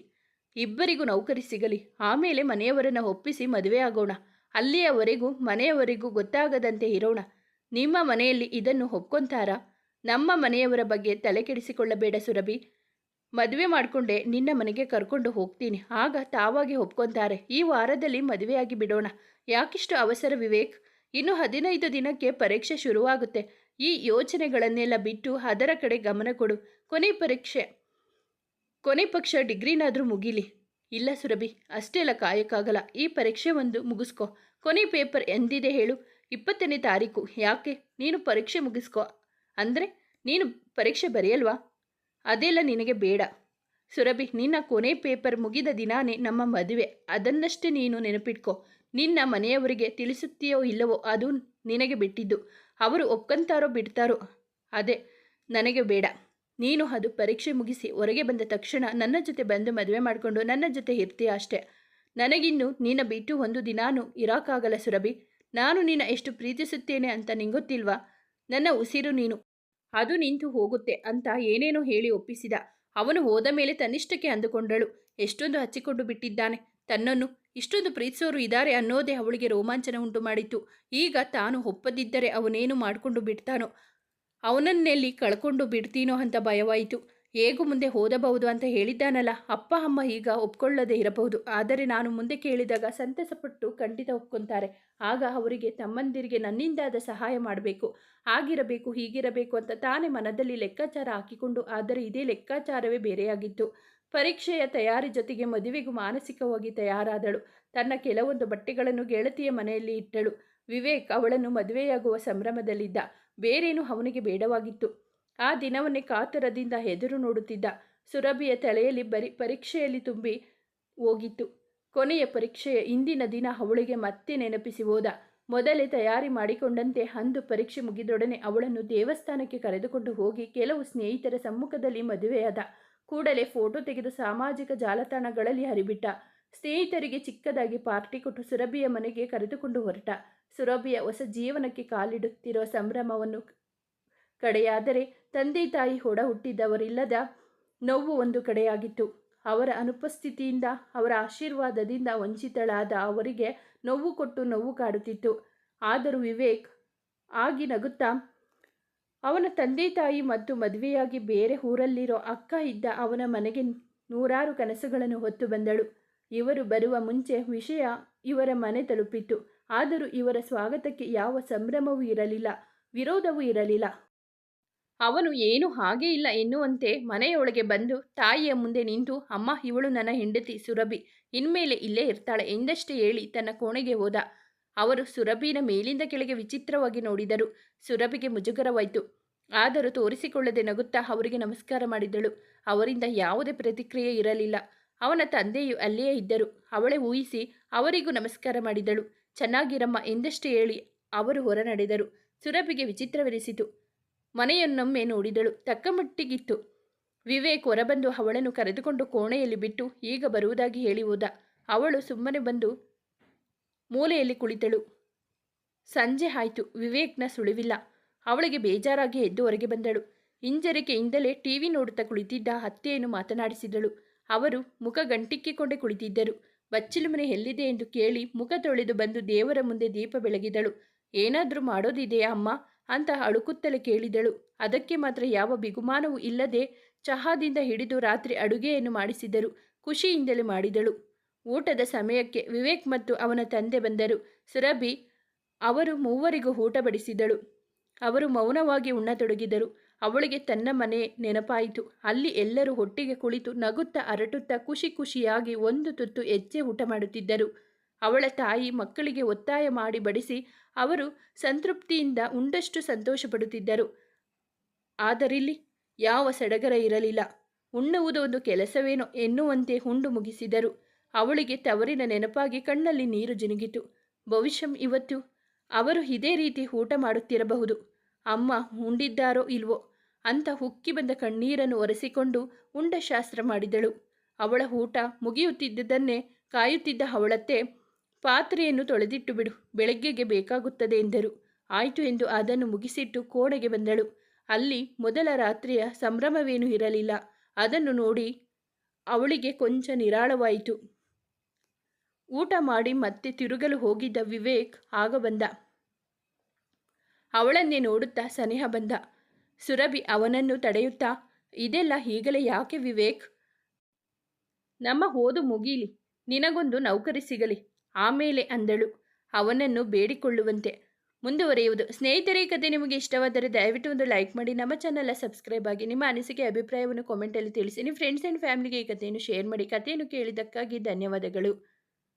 ಇಬ್ಬರಿಗೂ ನೌಕರಿ ಸಿಗಲಿ. ಆಮೇಲೆ ಮನೆಯವರನ್ನು ಒಪ್ಪಿಸಿ ಮದುವೆ ಆಗೋಣ. ಅಲ್ಲಿಯವರೆಗೂ, ಮನೆಯವರಿಗೂ ಗೊತ್ತಾಗದಂತೆ ಇರೋಣ. ನಿಮ್ಮ ಮನೆಯಲ್ಲಿ ಇದನ್ನು ಒಪ್ಕೊಂತಾರಾ? ನಮ್ಮ ಮನೆಯವರ ಬಗ್ಗೆ ತಲೆ ಕೆಡಿಸಿಕೊಳ್ಳಬೇಡ ಸುರಭಿ. ಮದುವೆ ಮಾಡಿಕೊಂಡೆ, ನಿನ್ನ ಮನೆಗೆ ಕರ್ಕೊಂಡು ಹೋಗ್ತೀನಿ. ಆಗ ತಾವಾಗಿ ಒಪ್ಕೊಂತಾರೆ, ಈ ವಾರದಲ್ಲಿ ಮದುವೆಯಾಗಿ ಬಿಡೋಣ. ಯಾಕಿಷ್ಟು ಅವಸರ ವಿವೇಕ್? ಇನ್ನು ಹದಿನೈದು ದಿನಕ್ಕೆ ಪರೀಕ್ಷೆ ಶುರುವಾಗುತ್ತೆ. ಈ ಯೋಚನೆಗಳನ್ನೆಲ್ಲ ಬಿಟ್ಟು ಅದರ ಕಡೆ ಗಮನ ಕೊಡು. ಕೊನೆ ಪರೀಕ್ಷೆ, ಕೊನೆ ಪಕ್ಷ ಡಿಗ್ರಿನಾದರೂ ಮುಗಿಲಿ. ಇಲ್ಲ ಸುರಭಿ, ಅಷ್ಟೆಲ್ಲ ಕಾಯಕ್ಕಾಗಲ್ಲ. ಈ ಪರೀಕ್ಷೆ ಒಂದು ಮುಗಿಸ್ಕೊ. ಕೊನೆ ಪೇಪರ್ ಎಂದಿದೆ ಹೇಳು. ಇಪ್ಪತ್ತನೇ ತಾರೀಕು. ಯಾಕೆ? ನೀನು ಪರೀಕ್ಷೆ ಮುಗಿಸ್ಕೊ. ಅಂದರೆ, ನೀನು ಪರೀಕ್ಷೆ ಬರೆಯಲ್ವಾ? ಅದೆಲ್ಲ ನಿನಗೆ ಬೇಡ. ಸುರಭಿ, ನಿನ್ನ ಕೊನೆ ಪೇಪರ್ ಮುಗಿದ ದಿನಾನೇ ನಮ್ಮ ಮದುವೆ. ಅದನ್ನಷ್ಟೇ ನೀನು ನೆನಪಿಟ್ಕೋ. ನಿನ್ನ ಮನೆಯವರಿಗೆ ತಿಳಿಸುತ್ತೀಯೋ ಇಲ್ಲವೋ ಅದು ನಿನಗೆ ಬಿಟ್ಟಿದ್ದು. ಅವರು ಒಪ್ಕೊಂತಾರೋ ಬಿಡ್ತಾರೋ? ಅದೇ, ನನಗೆ ಬೇಡ. ನೀನು ಅದು ಪರೀಕ್ಷೆ ಮುಗಿಸಿ ಹೊರಗೆ ಬಂದ ತಕ್ಷಣ ನನ್ನ ಜೊತೆ ಬಂದು ಮದುವೆ ಮಾಡಿಕೊಂಡು ನನ್ನ ಜೊತೆ ಇರ್ತೀಯ ಅಷ್ಟೇ. ನನಗಿನ್ನು ನಿನ್ನ ಬಿಟ್ಟು ಒಂದು ದಿನಾನು ಇರೋಕ್ಕಾಗಲ್ಲ ಸುರಭಿ. ನಾನು ನಿನ್ನ ಎಷ್ಟು ಪ್ರೀತಿಸುತ್ತೇನೆ ಅಂತ ನಿಂಗೊತ್ತಿಲ್ವಾ? ನನ್ನ ಉಸಿರು ನೀನು ಅದು ನಿಂತು ಹೋಗುತ್ತೆ ಅಂತ ಏನೇನೋ ಹೇಳಿ ಒಪ್ಪಿಸಿದ. ಅವನು ಹೋದ ಮೇಲೆ ತನ್ನಿಷ್ಟಕ್ಕೆ ಅಂದುಕೊಂಡಳು. ಎಷ್ಟೊಂದು ಹಚ್ಚಿಕೊಂಡು ಬಿಟ್ಟಿದ್ದಾನೆ. ತನ್ನನ್ನು ಇಷ್ಟೊಂದು ಪ್ರೀತಿಸೋರು ಇದ್ದಾರೆ ಅನ್ನೋದೇ ಅವಳಿಗೆ ರೋಮಾಂಚನ ಉಂಟು ಮಾಡಿತ್ತು ಈಗ ತಾನು ಒಪ್ಪದಿದ್ದರೆ ಅವನೇನು ಮಾಡಿಕೊಂಡು ಬಿಡ್ತಾನೋ? ಅವನನ್ನೆಲ್ಲಿ ಕಳ್ಕೊಂಡು ಬಿಡ್ತೀನೋ ಅಂತ ಭಯವಾಯಿತು. ಹೇಗೂ ಮುಂದೆ ಓದಬಹುದು ಅಂತ ಹೇಳಿದ್ದಾನಲ್ಲ. ಅಪ್ಪ, ಅಮ್ಮ ಈಗ ಒಪ್ಕೊಳ್ಳದೆ ಇರಬಹುದು. ಆದರೆ ನಾನು ಮುಂದೆ ಕೇಳಿದಾಗ ಸಂತಸಪಟ್ಟು ಖಂಡಿತ ಒಪ್ಕೊಂತಾರೆ. ಆಗ ಅವರಿಗೆ ತಮ್ಮಂದಿರಿಗೆ ನನ್ನಿಂದಾದ ಸಹಾಯ ಮಾಡಬೇಕು. ಆಗಿರಬೇಕು, ಹೀಗಿರಬೇಕು ಅಂತ ತಾನೇ ಮನದಲ್ಲಿ ಲೆಕ್ಕಾಚಾರ ಹಾಕಿಕೊಂಡು, ಆದರೆ ಇದೇ ಲೆಕ್ಕಾಚಾರವೇ ಬೇರೆಯಾಗಿತ್ತು. ಪರೀಕ್ಷೆಯ ತಯಾರಿ ಜೊತೆಗೆ ಮದುವೆಗೂ ಮಾನಸಿಕವಾಗಿ ತಯಾರಾದಳು. ತನ್ನ ಕೆಲವೊಂದು ಬಟ್ಟೆಗಳನ್ನು ಗೆಳತಿಯ ಮನೆಯಲ್ಲಿ ಇಟ್ಟಳು. ವಿವೇಕ್ ಅವಳನ್ನು ಮದುವೆಯಾಗುವ ಸಂಭ್ರಮದಲ್ಲಿದ್ದ. ಬೇರೇನು ಅವನಿಗೆ ಬೇಡವಾಗಿತ್ತು. ಆ ದಿನವನ್ನೇ ಕಾತರದಿಂದ ಎದುರು ನೋಡುತ್ತಿದ್ದ ಸುರಭಿಯ ತಲೆಯಲ್ಲಿ ಬರಿ ಪರೀಕ್ಷೆಯಲ್ಲಿ ತುಂಬಿ ಹೋಗಿತ್ತು. ಕೊನೆಯ ಪರೀಕ್ಷೆಯ ಇಂದಿನ ದಿನ ಅವಳಿಗೆ ಮತ್ತೆ ನೆನಪಿಸಿ ಹೋದ. ಮೊದಲೇ ತಯಾರಿ ಮಾಡಿಕೊಂಡಂತೆ ಅಂದು ಪರೀಕ್ಷೆ ಮುಗಿದೊಡನೆ ಅವಳನ್ನು ದೇವಸ್ಥಾನಕ್ಕೆ ಕರೆದುಕೊಂಡು ಹೋಗಿ ಕೆಲವು ಸ್ನೇಹಿತರ ಸಮ್ಮುಖದಲ್ಲಿ ಮದುವೆಯಾದ ಕೂಡಲೇ ಫೋಟೋ ತೆಗೆದು ಸಾಮಾಜಿಕ ಜಾಲತಾಣಗಳಲ್ಲಿ ಹರಿಬಿಟ್ಟ. ಸ್ನೇಹಿತರಿಗೆ ಚಿಕ್ಕದಾಗಿ ಪಾರ್ಟಿ ಕೊಟ್ಟು ಸುರಭಿಯ ಮನೆಗೆ ಕರೆದುಕೊಂಡು ಹೊರಟ. ಸುರಭಿಯ ಹೊಸ ಜೀವನಕ್ಕೆ ಕಾಲಿಡುತ್ತಿರುವ ಸಂಭ್ರಮವನ್ನು ಕಡೆಯಾದರೆ ತಂದೆ ತಾಯಿ ಹೊಡ ಹುಟ್ಟಿದವರಿಲ್ಲದ ನೋವು ಒಂದು ಕಡೆಯಾಗಿತ್ತು. ಅವರ ಅನುಪಸ್ಥಿತಿಯಿಂದ, ಅವರ ಆಶೀರ್ವಾದದಿಂದ ವಂಚಿತಳಾದ ಅವರಿಗೆ ನೋವು ಕೊಟ್ಟು ನೋವು ಕಾಡುತ್ತಿತ್ತು. ಆದರೂ ವಿವೇಕ್ ಆಗಿ ನಗುತ್ತಾ, ಅವನ ತಂದೆ ತಾಯಿ ಮತ್ತು ಮದುವೆಯಾಗಿ ಬೇರೆ ಊರಲ್ಲಿರೋ ಅಕ್ಕ ಇದ್ದ ಅವನ ಮನೆಗೆ ನೂರಾರು ಕನಸುಗಳನ್ನು ಹೊತ್ತು ಬಂದಳು. ಇವರು ಬರುವ ಮುಂಚೆ ವಿಷಯ ಇವರ ಮನೆ ತಲುಪಿತ್ತು. ಆದರೂ ಇವರ ಸ್ವಾಗತಕ್ಕೆ ಯಾವ ಸಂಭ್ರಮವೂ ಇರಲಿಲ್ಲ, ವಿರೋಧವೂ ಇರಲಿಲ್ಲ. ಅವನು ಏನು ಹಾಗೇ ಇಲ್ಲ ಎನ್ನುವಂತೆ ಮನೆಯೊಳಗೆ ಬಂದು ತಾಯಿಯ ಮುಂದೆ ನಿಂತು, ಅಮ್ಮ, ಇವಳು ನನ್ನ ಹೆಂಡತಿ ಸುರಭಿ. ಇನ್ಮೇಲೆ ಇಲ್ಲೇ ಇರ್ತಾಳೆ ಎಂದಷ್ಟೇ ಹೇಳಿ ತನ್ನ ಕೋಣೆಗೆ ಹೋದ. ಅವರು ಸುರಭಿನ ಮೇಲಿಂದ ಕೆಳಗೆ ವಿಚಿತ್ರವಾಗಿ ನೋಡಿದರು. ಸುರಭಿಗೆ ಮುಜುಗರವಾಯಿತು. ಆದರೂ ತೋರಿಸಿಕೊಳ್ಳದೆ ನಗುತ್ತಾ ಅವರಿಗೆ ನಮಸ್ಕಾರ ಮಾಡಿದಳು. ಅವರಿಂದ ಯಾವುದೇ ಪ್ರತಿಕ್ರಿಯೆ ಇರಲಿಲ್ಲ. ಅವನ ತಂದೆಯು ಅಲ್ಲಿಯೇ ಇದ್ದರು. ಅವಳೇ ಊಹಿಸಿ, ಅವರಿಗೂ ನಮಸ್ಕಾರ ಮಾಡಿದಳು. ಚೆನ್ನಾಗಿರಮ್ಮ ಎಂದಷ್ಟೇ ಹೇಳಿ ಅವರು ಹೊರ ನಡೆದರು ಸುರಭಿಗೆ ವಿಚಿತ್ರವೆನಿಸಿತು. ಮನೆಯನ್ನೊಮ್ಮೆ ನೋಡಿದಳು. ತಕ್ಕಮಟ್ಟಿಗಿತ್ತು. ವಿವೇಕ್ ಹೊರಬಂದು ಅವಳನ್ನು ಕರೆದುಕೊಂಡು ಕೋಣೆಯಲ್ಲಿ ಬಿಟ್ಟು ಈಗ ಬರುವುದಾಗಿ ಹೇಳಿ ಹೋದ. ಅವಳು ಸುಮ್ಮನೆ ಬಂದು ಮೂಲೆಯಲ್ಲಿ ಕುಳಿತಳು. ಸಂಜೆ ಆಯಿತು. ವಿವೇಕ್ನ ಸುಳಿವಿಲ್ಲ. ಅವಳಿಗೆ ಬೇಜಾರಾಗಿ ಎದ್ದು ಹೊರಗೆ ಬಂದಳು. ಹಿಂಜರಿಕೆಯಿಂದಲೇ ಟಿ ವಿ ನೋಡುತ್ತಾ ಕುಳಿತಿದ್ದ ಅತ್ತೆಯನ್ನು ಮಾತನಾಡಿಸಿದಳು. ಅವರು ಮುಖ ಗಂಟಿಕ್ಕಿಕೊಂಡೇ ಕುಳಿತಿದ್ದರು. ಬಚ್ಚಿಲು ಮನೆ ಎಲ್ಲಿದೆ? ಎಂದು ಕೇಳಿ ಮುಖ ತೊಳೆದು ಬಂದು ದೇವರ ಮುಂದೆ ದೀಪ ಬೆಳಗಿದಳು. ಏನಾದರೂ ಮಾಡೋದಿದೆಯಾ ಅಮ್ಮ? ಅಂತ ಅಳುಕುತ್ತಲೇ ಕೇಳಿದಳು. ಅದಕ್ಕೆ ಮಾತ್ರ ಯಾವ ಬಿಗುಮಾನವೂ ಇಲ್ಲದೆ ಚಹಾದಿಂದ ಹಿಡಿದು ರಾತ್ರಿ ಅಡುಗೆಯನ್ನು ಮಾಡಿಸಿದರು. ಖುಷಿಯಿಂದಲೇ ಮಾಡಿದಳು. ಊಟದ ಸಮಯಕ್ಕೆ ವಿವೇಕ್ ಮತ್ತು ಅವನ ತಂದೆ ಬಂದರು. ಸುರಭಿ ಅವರು ಮೂವರಿಗೂ ಊಟ ಬಡಿಸಿದಳು. ಅವರು ಮೌನವಾಗಿ ಉಣ್ಣತೊಡಗಿದರು. ಅವಳಿಗೆ ತನ್ನ ಮನೆ ನೆನಪಾಯಿತು. ಅಲ್ಲಿ ಎಲ್ಲರೂ ಒಟ್ಟಿಗೆ ಕುಳಿತು ನಗುತ್ತಾ ಅರಟುತ್ತಾ ಖುಷಿ ಖುಷಿಯಾಗಿ ಒಂದು ತುತ್ತು ಹೆಚ್ಚೆ ಊಟ ಮಾಡುತ್ತಿದ್ದರು. ಅವಳ ತಾಯಿ ಮಕ್ಕಳಿಗೆ ಒತ್ತಾಯ ಮಾಡಿ ಬಡಿಸಿ ಅವರು ಸಂತೃಪ್ತಿಯಿಂದ ಉಂಡಷ್ಟು ಸಂತೋಷಪಡುತ್ತಿದ್ದರು. ಆದರಿಲ್ಲಿ ಯಾವ ಸಡಗರ ಇರಲಿಲ್ಲ. ಉಣ್ಣುವುದು ಒಂದು ಕೆಲಸವೇನೋ ಎನ್ನುವಂತೆ ಹುಂಡು ಮುಗಿಸಿದರು. ಅವಳಿಗೆ ತವರಿನ ನೆನಪಾಗಿ ಕಣ್ಣಲ್ಲಿ ನೀರು ಜಿನುಗಿತು. ಭವಿಷ್ಯಂ ಇವತ್ತು? ಅವರು ಇದೇ ರೀತಿ ಊಟ ಮಾಡುತ್ತಿರಬಹುದು. ಅಮ್ಮ ಉಂಡಿದ್ದಾರೋ ಇಲ್ವೋ? ಅಂತ ಹುಕ್ಕಿ ಬಂದ ಕಣ್ಣೀರನ್ನು ಒರೆಸಿಕೊಂಡು ಉಂಡ ಶಾಸ್ತ್ರ ಮಾಡಿದಳು. ಅವಳ ಊಟ ಮುಗಿಯುತ್ತಿದ್ದುದನ್ನೇ ಕಾಯುತ್ತಿದ್ದ ಅವಳತ್ತೆ ಪಾತ್ರೆಯನ್ನು ತೊಳೆದಿಟ್ಟು ಬಿಡು, ಬೆಳಗ್ಗೆಗೆ ಬೇಕಾಗುತ್ತದೆ ಎಂದರು. ಆಯಿತು ಎಂದು ಅದನ್ನು ಮುಗಿಸಿಟ್ಟು ಕೋಣೆಗೆ ಬಂದಳು. ಅಲ್ಲಿ ಮೊದಲ ರಾತ್ರಿಯ ಸಂಭ್ರಮವೇನೂ ಇರಲಿಲ್ಲ. ಅದನ್ನು ನೋಡಿ ಅವಳಿಗೆ ಕೊಂಚ ನಿರಾಳವಾಯಿತು. ಊಟ ಮಾಡಿ ಮತ್ತೆ ತಿರುಗಲು ಹೋಗಿದ್ದ ವಿವೇಕ್ ಆಗ ಬಂದ. ಅವಳನ್ನೇ ನೋಡುತ್ತಾ ಸನೇಹ ಬಂದ. ಸುರಭಿ ಅವನನ್ನು ತಡೆಯುತ್ತಾ, ಇದೆಲ್ಲ ಈಗಲೇ ಯಾಕೆ ವಿವೇಕ್? ನಮ್ಮ ಓದು ಮುಗೀಲಿ. ನಿನಗೊಂದು ನೌಕರಿ ಸಿಗಲಿ. ಆಮೇಲೆ ಅಂದಳು. ಅವನನ್ನು ಬೇಡಿಕೊಳ್ಳುವಂತೆ. ಮುಂದುವರಿಯುವುದು. ಸ್ನೇಹಿತರೇ, ಈ ಕಥೆ ನಿಮಗೆ ಇಷ್ಟವಾದರೆ ದಯವಿಟ್ಟು ಒಂದು ಲೈಕ್ ಮಾಡಿ. ನಮ್ಮ ಚಾನಲ್ ಸಬ್ಸ್ಕ್ರೈಬ್ ಆಗಿ ನಿಮ್ಮ ಅನಿಸಿಕೆ, ಅಭಿಪ್ರಾಯವನ್ನು ಕಾಮೆಂಟಲ್ಲಿ ತಿಳಿಸಿ. ನಿಮ್ಮ ಫ್ರೆಂಡ್ಸ್ ಆ್ಯಂಡ್ ಫ್ಯಾಮಿಲಿಗೆ ಈ ಕಥೆಯನ್ನು ಶೇರ್ ಮಾಡಿ. ಕಥೆಯನ್ನು ಕೇಳಿದ್ದಕ್ಕಾಗಿ ಧನ್ಯವಾದಗಳು.